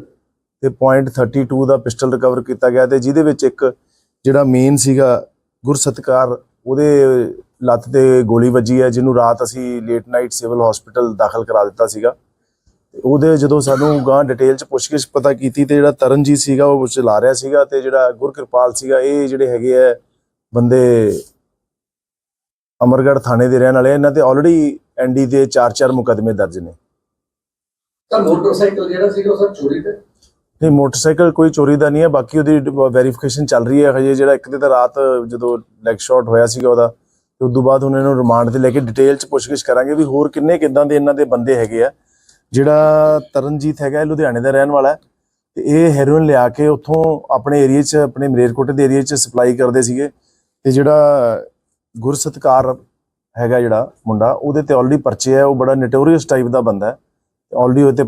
ਤੇ .32 ਦਾ ਪਿਸਟਲ ਰਿਕਵਰ ਕੀਤਾ ਗਿਆ ਤੇ ਜਿਹਦੇ ਵਿੱਚ ਇੱਕ ਜਿਹੜਾ ਮੇਨ ਸੀਗਾ ਗੁਰਸਤਕਾਰ, ਉਹਦੇ ਲੱਤ ਤੇ ਗੋਲੀ ਵੱਜੀ ਹੈ, ਜਿਹਨੂੰ ਰਾਤ ਅਸੀਂ ਲੇਟ ਨਾਈਟ ਸਿਵਲ ਹਸਪੀਟਲ ਦਾਖਲ ਕਰਾ ਦਿੱਤਾ ਸੀਗਾ। ਤੇ ਉਹਦੇ ਜਦੋਂ ਸਾਨੂੰ ਗਾਂ ਡਿਟੇਲ ਚ ਪੁੱਛਗਿੱਛ ਪਤਾ ਕੀਤੀ ਤੇ ਜਿਹੜਾ ਤਰਨਜੀਤ ਸੀਗਾ, ਉਹ ਚਲਾ ਰਿਹਾ ਸੀਗਾ ਤੇ ਜਿਹੜਾ ਗੁਰਕਿਰਪਾਲ ਸੀਗਾ, ਇਹ ਜਿਹੜੇ ਹੈਗੇ ਆ ਬੰਦੇ ਅਮਰਗੜ੍ਹ ਥਾਣੇ ਦੇ ਰਹਿਣ ਵਾਲੇ ਇਹਨਾਂ ਤੇ ਆਲਰੇਡੀ ਐਨਡੀ ਦੇ 4-4 ਮੁਕਦਮੇ ਦਰਜ ਨੇ। ਤਾਂ ਮੋਟਰਸਾਈਕਲ ਜਿਹੜਾ ਸੀਗਾ ਉਹ ਸਰ ਚੋਰੀ ਤੇ? ਨਹੀਂ, ਮੋਟਰਸਾਈਕਲ ਕੋਈ ਚੋਰੀ ਦਾ ਨਹੀਂ ਹੈ, ਬਾਕੀ ਉਹਦੀ ਵੈਰੀਫਿਕੇਸ਼ਨ ਚੱਲ ਰਹੀ ਹੈ ਹਜੇ, ਜਿਹੜਾ ਇੱਕ ਤੇ ਤਾਂ ਰਾਤ ਜਦੋਂ ਲੈਗ ਸ਼ਾਟ ਹੋਇਆ ਸੀਗਾ ਉਹਦਾ, ਤੇ ਉਸ ਤੋਂ ਬਾਅਦ ਹੁਣ ਇਹਨੂੰ ਰਿਮਾਂਡ ਤੇ ਲੈ ਕੇ ਡਿਟੇਲ ਚ ਪੁੱਛਗਿੱਛ ਕਰਾਂਗੇ ਵੀ ਹੋਰ ਕਿੰਨੇ ਕਿਦਾਂ ਦੇ ਇਹਨਾਂ ਦੇ ਬੰਦੇ ਹੈਗੇ ਆ। ਜਿਹੜਾ ਤਰਨਜੀਤ ਹੈਗਾ ਲੁਧਿਆਣੇ ਦਾ ਰਹਿਣ ਵਾਲਾ ਹੈ, ਤੇ ਇਹ ਹੈਰੋਇਨ ਲਿਆ ਕੇ ਉੱਥੋਂ ਆਪਣੇ ਏਰੀਆ 'ਚ, ਆਪਣੇ ਮਰੇਰਕੋਟ ਦੇ ਏਰੀਆ 'ਚ ਸਪਲਾਈ ਕਰਦੇ ਸੀਗੇ, ਤੇ ਜਿਹੜਾ ਗੁਰਸਤਕਾਰ ਹੈਗਾ ਜਿਹੜਾ ਮੁੰਡਾ, ਉਹਦੇ ਤੇ ਆਲਰੇਡੀ ਪਰਚੇ ਹੈ ਉਹ ਬੜਾ ਨਟੋਰੀਅਸ ਟਾਈਪ ਦਾ ਬੰਦਾ ਹੈ। ਆਲਰੇਡੀ ਉਹਦੇ